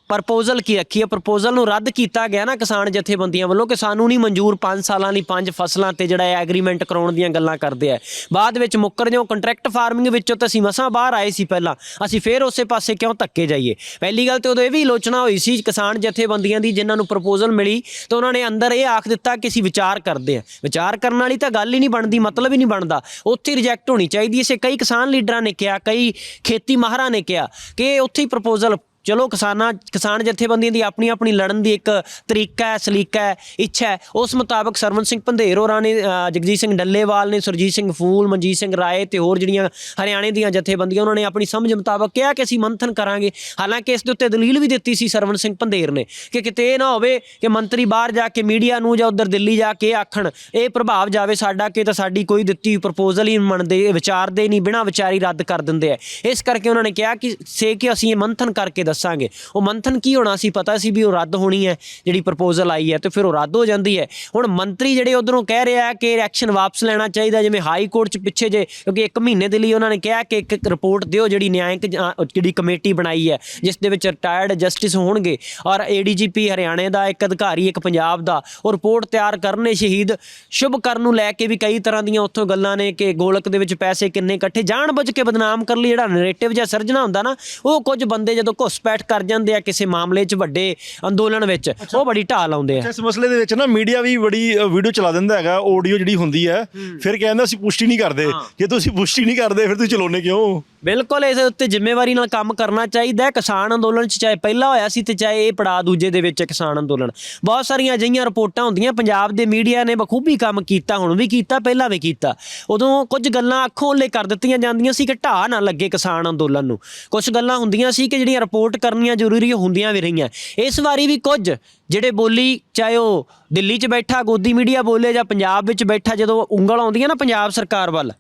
ਪ੍ਰਪੋਜ਼ਲ ਕੀ ਰੱਖੀ ਹੈ ਪ੍ਰਪੋਜ਼ਲ ਨੂੰ ਰੱਦ ਕੀਤਾ ਗਿਆ ਨਾ ਕਿਸਾਨ ਜਥੇਬੰਦੀਆਂ ਵੱਲੋਂ ਕਿ ਸਾਨੂੰ ਨਹੀਂ ਮਨਜ਼ੂਰ 5 ਸਾਲਾਂ ਲਈ ਪੰਜ ਫਸਲਾਂ ਤੇ ਜਿਹੜਾ ਹੈ ਐਗਰੀਮੈਂਟ ਕਰਾਉਣ ਦੀਆਂ ਗੱਲਾਂ ਕਰਦੇ ਆ। ਬਾਅਦ ਵਿੱਚ ਮੁੱਕਰ ਜਿਉਂ ਕੰਟਰੈਕਟ ਫਾਰਮਿੰਗ ਵਿੱਚੋਂ ਤਾਂ ਅਸੀਂ ਮਸਾਂ ਬਾਹਰ ਆਏ ਸੀ ਪਹਿਲਾਂ। ਅਸੀਂ ਫੇਰ ਉਸੇ ਪਾਸੇ ਕਿਉਂ ਧੱਕੇ ਜਾਈਏ? ਪਹਿਲੀ ਗੱਲ ਤੇ ਉਦੋਂ ਇਹ ਵੀ ਆਲੋਚਨਾ ਹੋਈ ਸੀ ਕਿਸਾਨ ਜਥੇਬੰਦੀਆਂ ਦੀ ਜਿਨ੍ਹਾਂ ਨੂੰ ਪ੍ਰਪੋਜ਼ਲ ਮਿਲੀ, ਤਾਂ ਉਹਨਾਂ ਨੇ ਅੰਦਰ ਇਹ ਆਖ ਦਿੱਤਾ ਕਿ ਅਸੀਂ ਵਿਚਾਰ ਕਰਦੇ ਆ। ਵਿਚਾਰ ਕਰਨ ਵਾਲੀ ਤਾਂ ਗੱਲ ਹੀ ਨਹੀਂ ਬਣਦੀ, ਮਤਲਬ ਹੀ ਨਹੀਂ ਬਣਦਾ। ਉੱਥੇ ਰਿਜੈਕਟ ਹੋਣੀ ਚਾਹੀਦੀ ਸੀ ਕਈ ਕਿਸਾਨ ਲੀਡਰਾਂ ਨੇ ਕਿਹਾ, ਕਈ ਖੇਤੀ ਮਾਹਰਾਂ ਨੇ ਕਿਹਾ ਕਿ ਉੱਥੇ ਹੀ ਪ੍ਰਪੋਜ਼ਲ ਚਲੋ ਕਿਸਾਨਾਂ, ਕਿਸਾਨ ਜਥੇਬੰਦੀਆਂ ਦੀ ਆਪਣੀ ਆਪਣੀ ਲੜਨ ਦੀ ਇੱਕ ਤਰੀਕਾ ਹੈ, ਸਲੀਕਾ ਹੈ, ਇੱਛਾ ਹੈ। ਉਸ ਮੁਤਾਬਕ ਸਰਵਨ ਸਿੰਘ ਪੰਧੇਰ ਹੋਰਾਂ ਨੇ ਜਗਜੀਤ ਸਿੰਘ ਡੱਲੇਵਾਲ ਨੇ, ਸੁਰਜੀਤ ਸਿੰਘ ਫੂਲ, ਮਨਜੀਤ ਸਿੰਘ ਰਾਏ ਤੇ ਹੋਰ ਜਿਹੜੀਆਂ ਹਰਿਆਣੇ ਦੀਆਂ ਜਥੇਬੰਦੀਆਂ, ਉਹਨਾਂ ਨੇ ਆਪਣੀ ਸਮਝ ਮੁਤਾਬਕ ਕਿਹਾ ਕਿ ਅਸੀਂ ਮੰਥਨ ਕਰਾਂਗੇ। ਹਾਲਾਂਕਿ ਇਸ ਦੇ ਉੱਤੇ ਦਲੀਲ ਵੀ ਦਿੱਤੀ ਸੀ ਸਰਵਨ ਸਿੰਘ ਪੰਧੇਰ ਨੇ ਕਿ ਕਿਤੇ ਇਹ ਨਾ ਹੋਵੇ ਕਿ ਮੰਤਰੀ ਬਾਹਰ ਜਾ ਕੇ ਮੀਡੀਆ ਨੂੰ ਜਾਂ ਉਧਰ ਦਿੱਲੀ ਜਾ ਕੇ ਆਖਣ, ਇਹ ਪ੍ਰਭਾਵ ਜਾਵੇ ਸਾਡਾ ਕਿ ਤਾਂ ਸਾਡੀ ਕੋਈ ਦਿੱਤੀ ਪ੍ਰਪੋਜ਼ਲ ਹੀ ਮੰਨਦੇ, ਵਿਚਾਰਦੇ ਨਹੀਂ, ਬਿਨਾਂ ਵਿਚਾਰੀ ਰੱਦ ਕਰ ਦਿੰਦੇ ਆ। ਇਸ ਕਰਕੇ ਉਹਨਾਂ ਨੇ ਕਿਹਾ ਕਿ ਸੇ ਕਿ ਅਸੀਂ ਇਹ ਮੰਥਨ ਕਰਕੇ ਦੱਸ ਦੱਸਾਂਗੇ। ਉਹ ਮੰਥਨ ਕੀ ਹੋਣਾ ਸੀ? ਪਤਾ ਸੀ ਵੀ ਉਹ ਰੱਦ ਹੋਣੀ ਹੈ, ਜਿਹੜੀ ਪ੍ਰਪੋਜ਼ਲ ਆਈ ਹੈ, ਤੇ ਫਿਰ ਉਹ ਰੱਦ ਹੋ ਜਾਂਦੀ ਹੈ। ਹੁਣ ਮੰਤਰੀ ਜਿਹੜੇ ਉਧਰੋਂ ਕਹਿ ਰਿਹਾ ਕਿ ਐਕਸ਼ਨ ਵਾਪਸ ਲੈਣਾ ਚਾਹੀਦਾ, ਜਿਵੇਂ ਹਾਈ ਕੋਰਟ ਚ ਪਿੱਛੇ ਜੇ, ਕਿਉਂਕਿ ਇੱਕ ਮਹੀਨੇ ਦੇ ਲਈ ਉਹਨਾਂ ਨੇ ਕਿਹਾ ਕਿ ਇੱਕ ਰਿਪੋਰਟ ਦਿਓ ਜਿਹੜੀ ਨਿਆਂਇਕ ਜਿਹੜੀ ਕਮੇਟੀ ਬਣਾਈ ਹੈ, ਜਿਸ ਦੇ ਵਿੱਚ ਰਿਟਾਇਰਡ ਜਸਟਿਸ ਹੋਣਗੇ। ਔਰ ਏਡੀਜੀਪੀ ਹਰਿਆਣੇ ਦਾ ਇੱਕ ਅਧਿਕਾਰੀ, ਇੱਕ ਪੰਜਾਬ ਦਾ, ਉਹ ਰਿਪੋਰਟ ਤਿਆਰ ਕਰਨੇ ਸ਼ਹੀਦ, ਸ਼ੁਭ ਕਰਨ ਨੂੰ ਲੈ ਕੇ ਵੀ ਕਈ ਤਰ੍ਹਾਂ ਦੀਆਂ ਉੱਥੋਂ ਗੱਲਾਂ ਨੇ ਕਿ ਗੋਲਕ ਦੇ ਵਿੱਚ ਪੈਸੇ ਕਿੰਨੇ ਇਕੱਠੇ, ਜਾਣ ਬੁੱਝ ਕੇ ਬਦਨਾਮ ਕਰਨ ਲਈ, ਜਿਹੜਾ ਨੈਰੇਟਿਵ ਜਾਂ ਸਰਜਣਾ ਹੁੰਦਾ ਨਾ, ਉਹ ਕੁਝ ਬੰਦੇ ਜਦੋਂ ਘੁੱਸ ਘੁਸਪੈਠ ਕਰ ਜਾਂਦੇ ਆ ਕਿਸੇ ਮਾਮਲੇ 'ਚ ਵੱਡੇ ਅੰਦੋਲਨ ਵਿੱਚ। ਉਹ ਬੜੀ ਢਾਹ ਲਾਉਂਦੇ ਆ। ਇਸ ਮਸਲੇ ਦੇ ਵਿੱਚ ਨਾ ਮੀਡੀਆ ਵੀ ਬੜੀ ਵੀਡੀਓ ਚਲਾ ਦਿੰਦਾ ਹੈਗਾ ਆਡੀਓ ਜਿਹੜੀ ਹੁੰਦੀ ਹੈ ਫਿਰ ਕਹਿੰਦਾ ਅਸੀਂ ਪੁਸ਼ਟੀ ਨਹੀਂ ਕਰਦੇ। ਜੇ ਤੁਸੀਂ ਪੁਸ਼ਟੀ ਨਹੀਂ ਕਰਦੇ ਫਿਰ ਤੁਸੀਂ ਚਲਾਉਨੇ ਕਿਉਂ? ਬਿਲਕੁਲ ਇਸ ਉੱਤੇ ਜ਼ਿੰਮੇਵਾਰੀ ਨਾਲ ਕੰਮ ਕਰਨਾ ਚਾਹੀਦਾ ਹੈ। ਕਿਸਾਨ ਅੰਦੋਲਨ ਚ ਚਾਹੇ ਪਹਿਲਾਂ ਹੋਇਆ ਸੀ ਤੇ ਚਾਹੇ ਇਹ ਪੜਾ ਦੂਜੇ ਦੇ ਵਿੱਚ ਕਿਸਾਨ ਅੰਦੋਲਨ। ਬਹੁਤ ਸਾਰੀਆਂ ਅਜਿਹੀਆਂ ਰਿਪੋਰਟਾਂ ਹੁੰਦੀਆਂ। ਪੰਜਾਬ ਦੇ ਮੀਡੀਆ ਨੇ ਬਖੂਬੀ ਕੰਮ ਕੀਤਾ ਹੁਣ ਵੀ ਕੀਤਾ ਪਹਿਲਾਂ ਵੀ ਕੀਤਾ। ਉਦੋਂ ਕੁਝ ਗੱਲਾਂ ਅੱਖੋਂ ਓਲੇ ਕਰ ਦਿੱਤੀਆਂ ਜਾਂਦੀਆਂ ਸੀ ਕਿ ਢਾਹ ਨਾ ਲੱਗੇ ਕਿਸਾਨ ਅੰਦੋਲਨ ਨੂੰ। ਕੁਝ ਗੱਲਾਂ ਹੁੰਦੀਆਂ ਸੀ ਕਿ ਜਿਹੜੀਆਂ ਰਿਪੋਰਟ ਕਰਨੀਆਂ ਜ਼ਰੂਰੀ ਹੁੰਦੀਆਂ ਵੀ ਰਹੀਆਂ। ਇਸ ਵਾਰੀ ਵੀ ਕੁਝ ਜਿਹੜੇ ਬੋਲੀ ਚਾਹੇ ਉਹ ਦਿੱਲੀ 'ਚ ਬੈਠਾ ਗੋਦੀ ਮੀਡੀਆ ਬੋਲੇ ਜਾਂ ਪੰਜਾਬ ਵਿੱਚ ਬੈਠਾ ਜਦੋਂ ਉਂਗਲ ਆਉਂਦੀ ਹੈ ਨਾ ਪੰਜਾਬ ਸਰਕਾਰ ਵੱਲ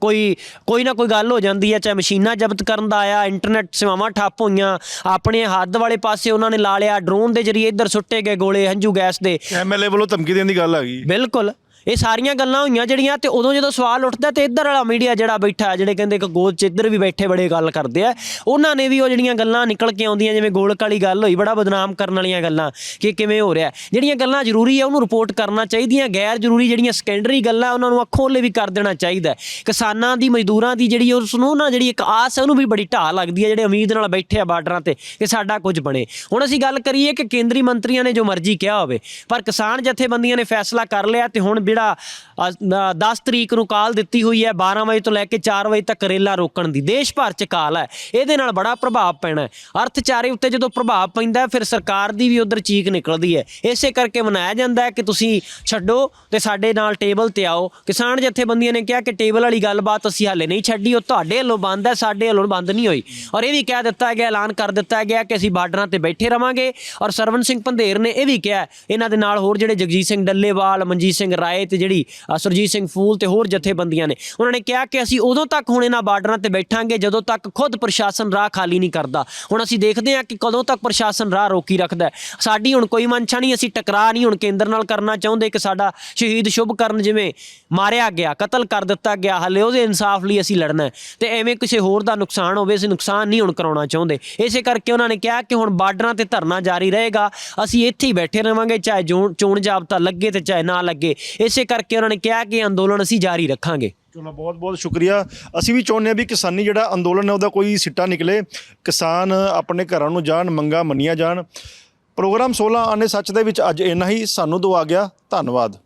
ਕੋਈ ਕੋਈ ਨਾ ਕੋਈ ਗੱਲ ਹੋ ਜਾਂਦੀ ਹੈ ਚਾਹੇ ਮਸ਼ੀਨਾਂ ਜ਼ਬਤ ਕਰਨ ਦਾ ਆਇਆ ਇੰਟਰਨੈਟ ਸੇਵਾਵਾਂ ਠੱਪ ਹੋਈਆਂ ਆਪਣੇ ਹੱਦ ਵਾਲੇ ਪਾਸੇ ਉਹਨਾਂ ਨੇ ਲਾ ਲਿਆ ਡਰੋਨ ਦੇ ਜਰੀਏ ਇੱਧਰ ਸੁੱਟੇ ਗਏ ਗੋਲੇ ਹੰਝੂ ਗੈਸ ਦੇ। ਐਮਐਲਏ ਵੱਲੋਂ ਧਮਕੀ ਦੇਣ ਦੀ ਗੱਲ ਆ ਗਈ। ਬਿਲਕੁਲ। ਇਹ ਸਾਰੀਆਂ ਗੱਲਾਂ ਹੋਈਆਂ ਜਿਹੜੀਆਂ ਤੇ ਉਦੋਂ ਜਦੋਂ ਸਵਾਲ ਉੱਠਦਾ ਤੇ ਇੱਧਰ ਵਾਲਾ ਮੀਡੀਆ ਜਿਹੜਾ ਬੈਠਾ ਜਿਹੜੇ ਕਹਿੰਦੇ ਕਿ ਗੋਦ ਚ ਇੱਧਰ ਵੀ ਬੈਠੇ ਬੜੇ ਗੱਲ ਕਰਦੇ ਆ, ਉਹਨਾਂ ਨੇ ਵੀ ਉਹ ਜਿਹੜੀਆਂ ਗੱਲਾਂ ਨਿਕਲ ਕੇ ਆਉਂਦੀਆਂ, ਜਿਵੇਂ ਗੋਲਕ ਵਾਲੀ ਗੱਲ ਹੋਈ, ਬੜਾ ਬਦਨਾਮ ਕਰਨ ਵਾਲੀਆਂ ਗੱਲਾਂ ਕਿ ਕਿਵੇਂ ਹੋ ਰਿਹਾ ਜਿਹੜੀਆਂ ਗੱਲਾਂ ਜ਼ਰੂਰੀ ਆ, ਉਹਨੂੰ ਰਿਪੋਰਟ ਕਰਨਾ ਚਾਹੀਦੀਆਂ ਗੈਰ ਜ਼ਰੂਰੀ ਜਿਹੜੀਆਂ ਸੈਕੰਡਰੀ ਗੱਲਾਂ ਉਹਨਾਂ ਨੂੰ ਅੱਖੋਂ ਉਹਲੇ ਵੀ ਕਰ ਦੇਣਾ ਚਾਹੀਦਾ ਕਿਸਾਨਾਂ ਦੀ, ਮਜ਼ਦੂਰਾਂ ਦੀ ਜਿਹੜੀ ਉਸ ਨੂੰ ਨਾ ਜਿਹੜੀ ਇੱਕ ਆਸ ਹੈ, ਉਹਨੂੰ ਵੀ ਬੜੀ ਢਾਹ ਲੱਗਦੀ ਹੈ, ਜਿਹੜੇ ਉਮੀਦ ਨਾਲ ਬੈਠੇ ਆ ਬਾਰਡਰਾਂ ਤੇ ਕਿ ਸਾਡਾ ਕੁਝ ਬਣੇ। ਹੁਣ ਅਸੀਂ ਗੱਲ ਕਰੀਏ ਕਿ ਕੇਂਦਰੀ ਮੰਤਰੀਆਂ ਨੇ ਜੋ ਮਰਜ਼ੀ ਕਿਹਾ ਹੋਵੇ, ਪਰ ਕਿਸਾਨ ਜਥੇਬੰਦੀਆਂ ਨੇ ਫੈਸਲਾ ਕਰ ਲਿਆ ਤੇ ਹੁਣ ਜਿਹੜਾ 10 ਤਰੀਕ ਨੂੰ ਕਾਲ ਦਿੱਤੀ ਹੋਈ ਹੈ 12 ਵਜੇ ਤੋਂ ਲੈ ਕੇ 4 ਵਜੇ ਤੱਕ ਰੇਲਾ ਰੋਕਣ ਦੀ। ਦੇਸ਼ ਭਰ ਚ ਕਾਲ ਹੈ। ਇਹਦੇ ਨਾਲ ਬੜਾ ਪ੍ਰਭਾਵ ਪੈਣਾ ਹੈ। ਅਰਥਚਾਰੇ ਉੱਤੇ ਜਦੋਂ ਪ੍ਰਭਾਵ ਪੈਂਦਾ ਫਿਰ ਸਰਕਾਰ ਦੀ ਵੀ ਉਧਰ ਚੀਕ ਨਿਕਲਦੀ ਹੈ। ਇਸੇ ਕਰਕੇ ਮਨਾਇਆ ਜਾਂਦਾ ਹੈ ਕਿ ਤੁਸੀਂ ਛੱਡੋ ਤੇ ਸਾਡੇ ਨਾਲ ਟੇਬਲ ਤੇ ਆਓ। ਕਿਸਾਨ ਜਥੇਬੰਦੀਆਂ ਨੇ ਕਿਹਾ ਕਿ ਟੇਬਲ ਵਾਲੀ ਗੱਲਬਾਤ ਅਸੀਂ ਹਾਲੇ ਨਹੀਂ ਛੱਡੀ। ਉਹ ਤੁਹਾਡੇ ਵੱਲੋਂ ਬੰਦ ਹੈ, ਸਾਡੇ ਵੱਲੋਂ ਬੰਦ ਨਹੀਂ ਹੋਈ। ਔਰ ਇਹ ਵੀ ਕਹਿ ਦਿੱਤਾ ਗਿਆ, ਐਲਾਨ ਕਰ ਦਿੱਤਾ ਗਿਆ ਕਿ ਅਸੀਂ ਬਾਰਡਰਾਂ ਤੇ ਬੈਠੇ ਰਵਾਂਗੇ। ਔਰ ਸਰਵਨ ਸਿੰਘ ਪੰਧੇਰ ਨੇ ਇਹ ਵੀ ਕਿਹਾ, ਇਹਨਾਂ ਦੇ ਨਾਲ ਹੋਰ ਜਿਹੜੇ ਜਗਜੀਤ ਸਿੰਘ ਡੱਲੇਵਾਲ, ਮਨਜੀਤ ਸਿੰਘ ਰਾਏ ਤੇ ਜਿਹੜੀ ਅ, ਸੁਰਜੀਤ ਸਿੰਘ ਫੂਲ ਤੇ ਹੋਰ ਜਥੇਬੰਦੀਆਂ ਨੇ। ਉਹਨਾਂ ਨੇ ਕਿਹਾ ਕਿ ਅਸੀਂ ਉਦੋਂ ਤੱਕ ਹੁਣ ਇਹਨਾਂ ਬਾਰਡਰਾਂ ਤੇ ਬੈਠਾਂਗੇ ਜਦੋਂ ਤੱਕ ਖੁਦ ਪ੍ਰਸ਼ਾਸਨ ਰਾਹ ਖਾਲੀ ਨਹੀਂ ਕਰਦਾ। ਹੁਣ ਅਸੀਂ ਦੇਖਦੇ ਹਾਂ ਕਿ ਕਦੋਂ ਤੱਕ ਪ੍ਰਸ਼ਾਸਨ ਰਾਹ ਰੋਕੀ ਰੱਖਦਾ ਸਾਡੀ ਹੁਣ ਕੋਈ ਮਨਸ਼ਾ ਨਹੀਂ ਅਸੀਂ ਟਕਰਾਅ ਨਹੀਂ ਹੁਣ ਕੇਂਦਰ ਨਾਲ ਕਰਨਾ ਚਾਹੁੰਦੇ ਕਿ ਸਾਡਾ ਸ਼ਹੀਦ ਸ਼ੁਭ ਜਿਵੇਂ ਮਾਰਿਆ ਗਿਆ ਕਤਲ ਕਰ ਦਿੱਤਾ ਗਿਆ ਹਲੇ ਉਹਦੇ ਇਨਸਾਫ ਲਈ ਅਸੀਂ ਲੜਨਾ ਤੇ ਐਵੇਂ ਕਿਸੇ ਹੋਰ ਦਾ ਨੁਕਸਾਨ ਹੋਵੇ ਅਸੀਂ ਨੁਕਸਾਨ ਨਹੀਂ ਹੁਣ ਕਰਾਉਣਾ ਚਾਹੁੰਦੇ। ਇਸੇ ਕਰਕੇ ਉਹਨਾਂ ਨੇ ਕਿਹਾ ਕਿ ਹੁਣ ਬਾਰਡਰਾਂ ਤੇ ਧਰਨਾ ਜਾਰੀ ਰਹੇਗਾ। ਅਸੀਂ ਇੱਥੇ ਹੀ ਬੈਠੇ ਰਵਾਂਗੇ ਚਾਹੇ ਚੋਣ ਜਾਬਤਾ ਲੱਗੇ ਤੇ ਚਾਹੇ ਨਾ ਲੱਗੇ। ਇਸੇ ਕਰਕੇ ਉਹਨਾਂ ਨੇ ਕਿਹਾ ਕਿ ਅੰਦੋਲਨ ਅਸੀਂ ਜਾਰੀ ਰੱਖਾਂਗੇ। ਚਲੋ, ਬਹੁਤ ਬਹੁਤ ਸ਼ੁਕਰੀਆ। ਅਸੀਂ ਵੀ ਚਾਹੁੰਦੇ ਹਾਂ ਵੀ ਕਿਸਾਨੀ ਜਿਹੜਾ ਅੰਦੋਲਨ ਹੈ, ਉਹਦਾ ਕੋਈ ਸਿੱਟਾ ਨਿਕਲੇ। ਕਿਸਾਨ ਆਪਣੇ ਘਰਾਂ ਨੂੰ ਜਾਣ, ਮੰਗਾ ਮੰਨੀਆਂ ਜਾਣ। ਪ੍ਰੋਗਰਾਮ 16 ਆਨੇ ਸੱਚ ਦੇ ਵਿੱਚ ਅੱਜ ਇੰਨਾ ਹੀ। ਸਾਨੂੰ ਦੋ ਆ ਗਿਆ। ਧੰਨਵਾਦ।